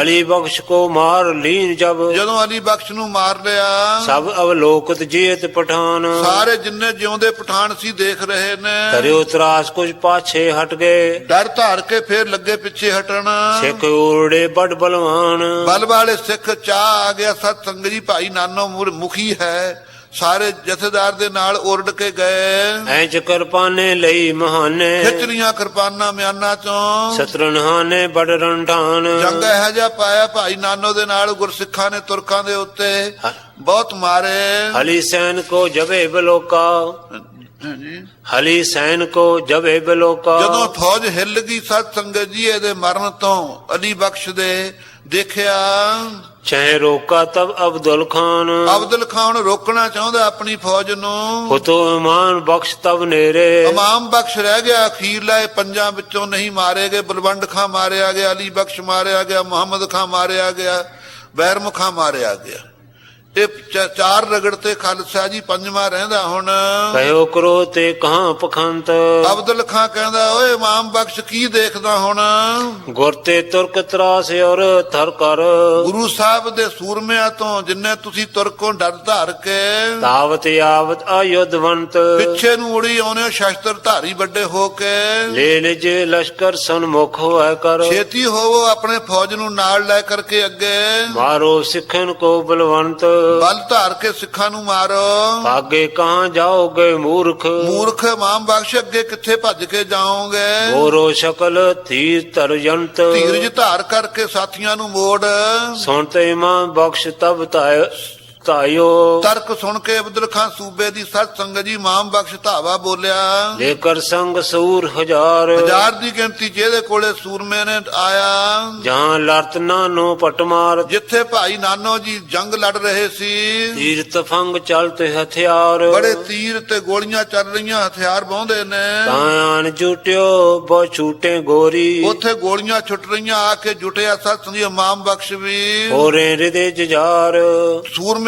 ਅਲੀ ਬਖਸ਼ ਕੋ ਮਾਰ ਲੀਨ ਜਬ। ਜਦੋਂ ਅਲੀ ਬਖਸ਼ ਨੂੰ ਮਾਰ ਲਿਆ। ਸਭ ਅਵਲੋਕਤ ਜੀਤ ਪਠਾਨ। ਸਾਰੇ ਜਿੰਨੇ ਜਿਉਂਦੇ ਪਠਾਨ ਸੀ ਦੇਖ ਰਹੇ ਨੇ। ਕਰਿਓ ਤਰਾਸ ਕੁਝ ਪਾਛੇ ਹਟ ਗਏ। ਡਰ ਧਾਰ ਕੇ ਫੇਰ ਲੱਗੇ ਪਿੱਛੇ ਹਟਣ। ਸਿੱਖ ਉਰੜੇ ਬੜ ਬਲਵਾਨ। ਬਲ ਵਾਲੇ ਸਿੱਖ ਚਾਹ ਆ ਗਿਆ ਸਤ ਸੰਗ ਜੀ ਭਾਈ ਨਾਨੋ ਮੁਰ ਮੁਖੀ ਹੈ। ਸਾਰੇ ਜਥੇਦਾਰ ਦੇ ਨਾਲ ਉਰੜ ਕੇ ਗਏ। ਐ ਚਕਰ ਪਾਨੇ ਲਈ ਮਹਾਨੇ। ਖਿਚਰੀਆਂ ਕਿਰਪਾਨਾਂ ਮਿਆਨਾਂ ਚੋਂ। ਸਤਰਨਹਾਨੇ ਬੜ ਰੰਠਾਨ ਜੰਗ ਇਹੋ ਜਿਹਾ ਪਾਇਆ ਭਾਈ ਨਾਨੋ ਦੇ ਨਾਲ ਗੁਰਸਿੱਖਾਂ ਨੇ ਤੁਰਕਾਂ ਦੇ ਉੱਤੇ ਬਹੁਤ ਮਾਰੇ। ਹਲੀ ਸੈਨ ਕੋ ਜਵੇ ਬਲੋਕਾ। ਹਲੀ ਸੈਨ ਕੋ ਜਵੇ ਬਲੋਕਾ। ਜਦੋਂ ਫੌਜ ਹਿੱਲ ਗਈ ਸਤ ਸੰਗਤ ਜੀ ਇਹਦੇ ਮਰਨ ਤੋਂ ਅਲੀ ਬਖਸ਼ ਦੇ ਦੇਖਿਆ। ਚਾਹੇ ਰੋਕਾ ਤਬ ਅਬਦੁਲ ਖਾਨ। ਅਬਦੁਲ ਖਾਨ ਰੋਕਣਾ ਚਾਹੁੰਦਾ ਆਪਣੀ ਫੌਜ ਨੂੰ। ਹੁਤੋ ਇਮਾਨ ਬਖਸ਼ ਤਬ ਨੇਰੇ। ਇਮਾਮ ਬਖਸ਼ ਰਹਿ ਗਿਆ ਅਖੀਰਲਾ ਇਹ ਪੰਜਾਂ ਵਿੱਚੋਂ ਨਹੀਂ ਮਾਰੇ ਗਏ। ਬਲਵੰਡ ਖਾਂ ਮਾਰਿਆ ਗਿਆ ਅਲੀ ਬਖਸ਼ ਮਾਰਿਆ ਗਿਆ ਮੁਹੰਮਦ ਖਾਂ ਮਾਰਿਆ ਗਿਆ ਬੈਰਮ ਖਾਂ ਮਾਰਿਆ ਗਿਆ। ਇਹ ਚਾਰ ਰਗੜ ਤੇ ਖਾਲਸਾ ਜੀ ਪੰਜਵਾਂ ਰਹਿੰਦਾ ਹੁਣ। ਕਹਿਓ ਕਰੋ ਤੇ ਕਹਾਂ ਪਖੰਤ? ਅਬਦੁਲ ਖਾਂ ਕਹਿੰਦਾ ਓਏ ਇਮਾਮ ਬਖਸ਼ ਕੀ ਦੇਖਦਾ ਹੁਣ? ਗੁਰ ਤੇ ਤੁਰਕ ਤਰਾਸ ਔਰ ਥਰ ਕਰ। ਗੁਰੂ ਸਾਹਿਬ ਦੇ ਸੂਰਮਿਆਂ ਤੋਂ ਜਿੰਨੇ ਤੁਸੀਂ ਤੁਰਕੋਂ ਡਰ ਧਾਰ ਕੇ ਤਾਵਤ ਆਵਤ ਆਯੁਧਵੰਤ ਪਿੱਛੇ ਨੂੰ ਉੜੀ ਆਉਨੇ ਸ਼ਸਤਰ ਧਾਰੀ ਵੱਡੇ ਹੋ ਕੇ। ਲੈ ਨਿਜ ਲਸ਼ਕਰ ਸਨਮੁਖ ਹੋਇ ਕਰ। ਛੇਤੀ ਹੋਵੋ ਆਪਣੇ ਫੌਜ ਨੂੰ ਨਾਲ ਲੈ ਕਰਕੇ ਅੱਗੇ। ਮਾਰੋ ਸਿੱਖਨ ਕੋ ਬਲਵੰਤ। ਬਲ ਧਾਰ ਕੇ ਸਿੱਖਾਂ ਨੂੰ ਮਾਰੋ। ਭਾਗੇ ਕਹਾਂ ਜਾਓਗੇ ਮੂਰਖ। ਮੂਰਖ ਇਮਾਮ ਬਖਸ਼ ਅੱਗੇ ਕਿੱਥੇ ਭੱਜ ਕੇ ਜਾਓਗੇ? ਮੋਰੋ ਸ਼ਕਲ ਧੀਰ ਤਰਜੰਤ ਧੀਰਜ ਧਾਰ ਕਰਕੇ ਸਾਥੀਆਂ ਨੂੰ ਮੋੜ। ਸੁਣ ਤੇ ਇਮਾਨ ਬਖਸ਼ ਤਬ ਤਾਇ ਤਾਇਓ ਤਰਕ ਸੁਣ ਕੇ ਅਬਦੁਲ ਖਾਨ ਸੂਬੇ ਦੀ ਸਤ ਸੰਗਤ ਜੀ ਇਮਾਮ ਬਖਸ਼ ਧਾਵਾ ਬੋਲਿਆ। ਲੇਕਰ ਸੰਗ ਸੂਰ ਹਜ਼ਾਰ। ਹਜ਼ਾਰ ਦੀ ਗਿਣਤੀ ਜਿਹਦੇ ਕੋਲੇ ਸੂਰਮੇ ਨੇ ਆਇਆ। ਜਹਾਂ ਲਰਤ ਨਾਨੋ ਪਟਮਾਰ ਜਿੱਥੇ ਭਾਈ ਨਾਨੋ ਜੀ ਜੰਗ ਲੜ ਰਹੇ ਸੀ। ਤੀਰ ਤਫੰਗ ਚਲਤੇ ਹਥਿਆਰ। ਬੜੇ ਤੀਰ ਤੇ ਗੋਲੀਆਂ ਚੱਲ ਰਹੀਆਂ ਹਥਿਆਰ ਬਾਉਂਦੇ ਨੇ। ਤਾਂ ਆਣ ਜੁਟਿਓ ਬਹੁ ਛੂਟੇ ਗੋਰੀ। ਉੱਥੇ ਗੋਲੀਆਂ ਛੁੱਟ ਰਹੀਆਂ ਆ ਕੇ ਜੁਟਿਆ ਸਤ ਸੰਗਤ ਇਮਾਮ ਬਖਸ਼ ਵੀ। ਹੋਰੇ ਹਿਰਦੇ ਜਜਾਰ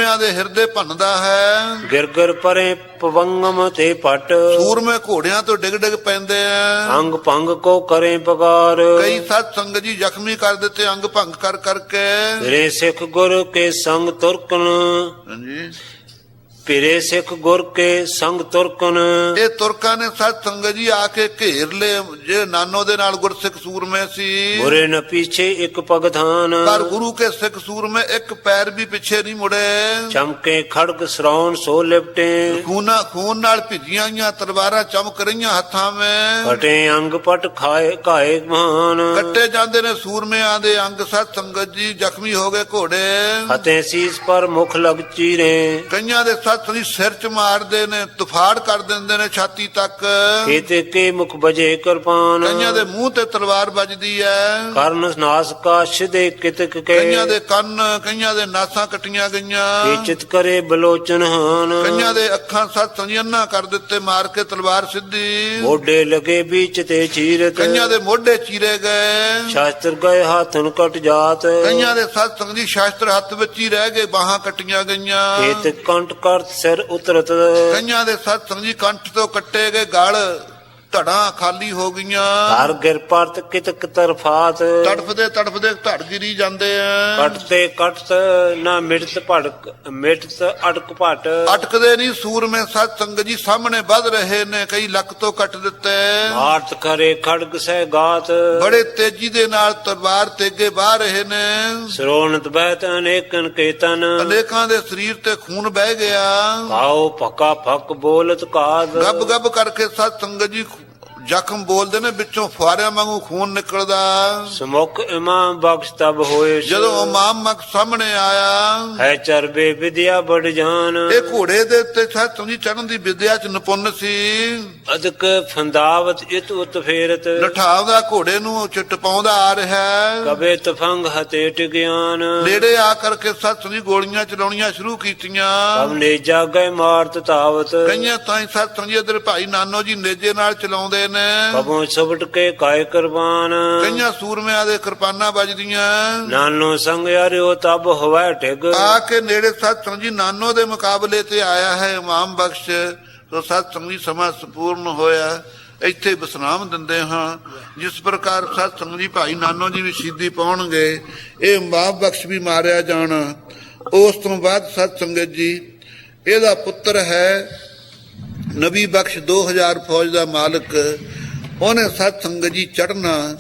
ਸੂਰਮਿਆਂ ਦੇ ਹਿਰਦੇ ਭੰਨਦਾ ਹੈ। ਗਿਰਗਰ ਪਰੇ ਪਵੰਗਮ ਤੇ ਪਟ। ਸੂਰਮੇ ਘੋੜਿਆਂ ਤੋਂ ਡਿੱਗ ਡਿੱਗ ਪੈਂਦੇ ਆ ਅੰਗ ਭੰਗ ਕੋ ਕਰੇ ਪਕਾਰ ਕਈ ਸਤ ਸੰਗਤ ਜੀ ਜ਼ਖਮੀ ਕਰ ਦਿੱਤੇ ਅੰਗ ਭੰਗ ਕਰ ਕਰਕੇ। ਰੇ ਸਿੱਖ ਗੁਰ ਕੇ ਸੰਗ ਤੁਰਕਨ ਹਾਂਜੀ। ਪਿਰੇ ਸਿੱਖ ਗੁਰ ਕੇ ਸੰਗ ਤੁਰਕਨ ਇਹ ਤੁਰਕਾਂ ਨੇ ਸਤ ਸੰਗਤ ਜੀ ਆ ਕੇ ਘੇਰ ਲਏ ਜੇ ਨਾਨੋ ਦੇ ਨਾਲ ਗੁਰਸਿੱਖ ਸੂਰਮੇ ਸੀ। ਗੁਰੇ ਨ ਪਿਛੇ ਇੱਕ ਪਗਧਾਨ। ਪਰ ਗੁਰੂ ਕੇ ਸਿੱਖ ਸੂਰਮੇ ਇੱਕ ਪੈਰ ਵੀ ਪਿੱਛੇ ਨਹੀਂ ਮੁੜੇ। ਚਮਕੇ ਖੜਗ ਸਰਾਉਣ ਸੋ ਲਿਪਟੇ। ਖੂਨਾ ਖੂਨ ਨਾਲ ਭਿੱਜੀਆਂ ਹੋਈਆਂ ਤਲਵਾਰਾਂ ਚਮਕ ਰਹੀਆਂ ਹੱਥਾਂ ਵਿੱਚ। ਫਟੇ ਅੰਗ ਪਟ ਖਾਏ ਕਾਏ ਮਹਾਨ ਕੱਟੇ ਜਾਂਦੇ ਨੇ ਸੂਰਮਿਆਂ ਦੇ ਅੰਗ ਸਤ ਸੰਗਤ ਜੀ ਜ਼ਖਮੀ ਹੋ ਗਏ ਘੋੜੇ। ਹਤੇ ਸੀਸ ਪਰ ਮੁਖ ਲਗ ਚੀਰੇ। ਕਈਆਂ ਦੇ ਸੱਤ ਦੀ ਸਿਰ ਚ ਮਾਰਦੇ ਨੇ ਤੁਫਾੜ ਕਰ ਦਿੰਦੇ ਨੇ ਛਾਤੀ ਤੱਕ। ਕੀਤੇ ਕੇ ਮੁਖ ਬਜੇ ਕਿਰਪਾਨ। ਕਈਆਂ ਦੇ ਮੂੰਹ ਤੇ ਤਲਵਾਰ ਵੱਜਦੀ ਹੈ ਕਰਨ ਨਾਸ ਕਾਸ਼ ਦੇ ਕਿਤਕ ਕੇ। ਕਈਆਂ ਦੇ ਕੰਨ ਕਈਆਂ ਦੇ ਨਾਸਾਂ ਕੱਟੀਆਂ ਗਈਆਂ। ਕੀਚਿਤ ਕਰੇ ਬਲੋਚਨ ਹਾਨ। ਕਈਆਂ ਦੇ ਅੱਖਾਂ ਸੱਤ ਸੰਜਨਾ ਕਰ ਦਿੱਤੇ ਮਾਰ ਕੇ ਤਲਵਾਰ ਸਿੱਧੀ। ਮੋਢੇ ਲਗੇ ਵਿੱਚ ਤੇ ਚੀਰਤ। ਕਈਆਂ ਦੇ ਮੋਢੇ ਚੀਰੇ ਗਏ। ਸ਼ਾਸਤਰ ਗਏ ਹੱਥਨ ਕਟ ਜਾਤ। ਕਈਆਂ ਦੇ ਸੱਤ ਸੰਗਦੀ ਸ਼ਾਸਤਰ ਹੱਥ ਵਿੱਚ ਹੀ ਰਹਿ ਗਏ ਬਾਹਾਂ ਕੱਟੀਆਂ ਗਈਆਂ। ਕੀਤ ਕੰਟ ਕਰਤ ਸਿਰ ਉਤਰਤ। ਕਈਆਂ ਦੇ ਸੱਤ ਕੰਠ ਤੋਂ ਕੱਟੇ ਗਏ ਗਲ। ਧੜਾਂ ਖਾਲੀ ਹੋ ਗਈਆਂ। ਹਰ ਗਿਰ ਪਰਤ ਕਿਤਕ ਤਰਫਾਤ। ਤੜਫਦੇ ਤੜਫਦੇ ਧੜ ਗਿਰੀ ਜਾਂਦੇ ਆ। ਕਟਤੇ ਕਟਤ ਨਾ ਮਿਟਤ ਭੜਕ ਮਿਟਤ ਅਟਕ ਭਟ। ਅਟਕਦੇ ਨਹੀਂ ਸੂਰਮੇ ਸਤ ਸੰਗਤ ਜੀ ਸਾਹਮਣੇ ਵੱਧ ਰਹੇ ਨੇ ਕਈ ਲੱਕ ਤੋਂ ਕੱਟ ਦਿੱਤੇ। ਆਰਤ ਕਰੇ ਖੜਗ ਸਹਿ ਗਾਤ। ਬੜੇ ਤੇਜ਼ੀ ਦੇ ਨਾਲ ਤਲਵਾਰ ਤੇਗੇ ਬਾਹ ਰਹੇ ਨੇ। ਸਰੋਣਤ ਬਹਿਤ ਅਨੇਕਨ ਕੀਤਨ। ਅਨੇਕਾਂ ਦੇ ਸਰੀਰ ਤੇ ਖੂਨ ਬਹਿ ਗਿਆ। ਕਾਉ ਫੱਕਾ ਫੱਕ ਬੋਲਤ ਕਾਦ ਗੱਬ ਗੱਬ ਕਰਕੇ ਸਤ ਸੰਗਤ ਜੀ ਜ਼ਖਮ ਬੋਲਦੇ ਨੇ ਵਿੱਚੋਂ ਫੁਆਰਿਆਂ ਵਾਂਗੂ ਖੂਨ ਨਿਕਲਦਾ। ਸਮੁਖ ਇਮਾਮ ਬਖਸ਼ ਤਬ ਹੋਏ ਸੋ। ਜਦੋਂ ਇਮਾਮ ਮਕ ਸਾਹਮਣੇ ਆਇਆ ਹੈ ਚਰਬੇ ਵਿਦਿਆ ਬੜ ਜਾਨ। ਇਹ ਘੋੜੇ ਦੇ ਉੱਤੇ ਸੰਗਤ ਜੀ ਚੜਨ ਦੀ ਵਿਦਿਆ ਚ ਨਿਪੁੰਨ ਸੀ। ਅਦਕ ਫੰਦਾਵਤ ਇਤ ਉਤ ਫੇਰਤ। ਲਠਾਉਂਦਾ ਘੋੜੇ ਨੂੰ ਚ ਟਪਾਉਂਦਾ ਆ ਰਿਹਾ ਕਬੇ ਤਫੰਗ ਹਤੇ ਟਿਗਿਆਨ ਨੇੜੇ ਆ ਕਰਕੇ ਸਤ ਜੀ ਗੋਲੀਆਂ ਚਲਾਉਣੀਆਂ ਸ਼ੁਰੂ ਕੀਤੀਆਂ। ਕਬ ਨੇ ਜਾਗੈ ਮਾਰਤ ਤਾਵਤ ਕਈਆਂ ਤਾਂ ਹੀ ਸਤ ਜੀ ਇਧਰ ਭਾਈ ਨਾਨੋ ਜੀ ਨੇਜੇ ਨਾਲ ਚਲਾਉਂਦੇ ਕਬੋਂ ਸਬਟ ਕੇ ਕਾਇ ਕੁਰਬਾਨ। ਕਈਆਂ ਸੂਰਮਿਆਂ ਦੇ ਕਿਰਪਾਨਾਂ ਵੱਜਦੀਆਂ ਨਾਨੋ ਸੰਗ ਯਾਰਿਓ ਤਬ ਹੋਵੈ ਟਿਗ ਆ ਕੇ ਨੇੜੇ ਸਤ ਸੰਗਤ ਜੀ ਨਾਨੋ ਦੇ ਮੁਕਾਬਲੇ ਤੇ ਆਇਆ ਹੈ ਇਮਾਮ ਬਖਸ਼। ਸੋ ਸਤ ਸੰਗਤ ਜੀ ਸਮਾਂ ਸੰਪੂਰਨ ਹੋਇਆ। ਇੱਥੇ ਵਿਸਰਾਮ ਦਿੰਦੇ ਹਾਂ। ਜਿਸ ਪ੍ਰਕਾਰ ਸਤ ਸੰਗਤ ਜੀ ਭਾਈ ਨਾਨੋ ਜੀ ਵੀ ਸ਼ਹੀਦੀ ਪਾਉਣਗੇ ਇਹ ਇਮਾਮ ਬਖਸ਼ ਵੀ ਮਾਰਿਆ ਜਾਣਾ। ਉਸ ਤੋਂ ਬਾਅਦ ਸਤ ਸੰਗਤ ਜੀ ਇਹਦਾ ਪੁੱਤਰ ਹੈ ਨਬੀ ਬਖਸ਼ 2000 ਫੌਜ ਦਾ ਮਾਲਕ, ਉਹਨੇ ਸਤ ਸੰਗਤ ਜੀ ਚੜਨਾ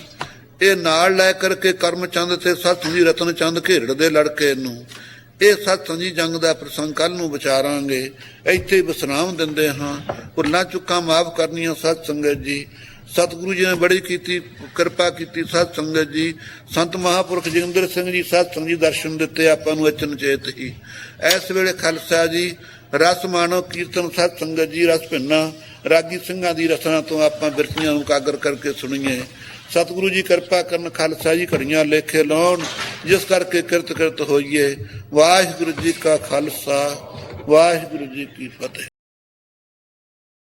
ਇਹ ਨਾਲ ਲੈ ਕਰਕੇ ਕਰਮ ਚੰਦ ਤੇ ਸਤ ਜੀ ਰਤਨ ਚੰਦ ਘੇਰੜ ਦੇ ਲੜਕੇ ਨੂੰ। ਇਹ ਸਤ ਜੀ ਜੰਗ ਦਾ ਪ੍ਰਸੰਗ ਕੱਲ ਨੂੰ ਵਿਚਾਰਾਂਗੇ। ਇੱਥੇ ਹੀ ਵਿਸਰਾਮ ਦਿੰਦੇ ਹਾਂ। ਭੁੱਲਾਂ ਚੁੱਕਾਂ ਮਾਫ ਕਰਨੀਆਂ ਸਤ ਸੰਗਤ ਜੀ। ਸਤਿਗੁਰੂ ਜੀ ਨੇ ਬੜੀ ਕੀਤੀ, ਕਿਰਪਾ ਕੀਤੀ ਸਤ ਸੰਗਤ ਜੀ। ਸੰਤ ਮਹਾਪੁਰਖ ਜਗਿੰਦਰ ਸਿੰਘ ਜੀ ਸਤ ਸੰਗ ਜੀ ਦਰਸ਼ਨ ਦਿੱਤੇ ਆਪਾਂ ਨੂੰ ਅਚਨਚੇਤ ਹੀ। ਇਸ ਵੇਲੇ ਖਾਲਸਾ ਜੀ ਰਸ ਮਾਨੋ ਕੀਰਤਨ ਸਤ ਸੰਗਤ ਜੀ ਰਸ ਭਿੰਨਾ। ਰਾਗੀ ਸਿੰਘਾਂ ਦੀ ਰਸਨਾ ਤੋਂ ਆਪਾਂ ਬਿਰਤੀਆਂ ਨੂੰ ਕਾਗਰ ਕਰਕੇ ਸੁਣੀਏ। ਸਤਿਗੁਰੂ ਜੀ ਕਿਰਪਾ ਕਰਨ ਖਾਲਸਾ ਜੀ ਘੜੀਆਂ ਲੇਖੇ ਲਾਉਣ, ਜਿਸ ਕਰਕੇ ਕਿਰਤ ਕਿਰਤ ਹੋਈਏ। ਵਾਹਿਗੁਰੂ ਜੀ ਕਾ ਖਾਲਸਾ, ਵਾਹਿਗੁਰੂ ਜੀ ਕੀ ਫਤਿਹ।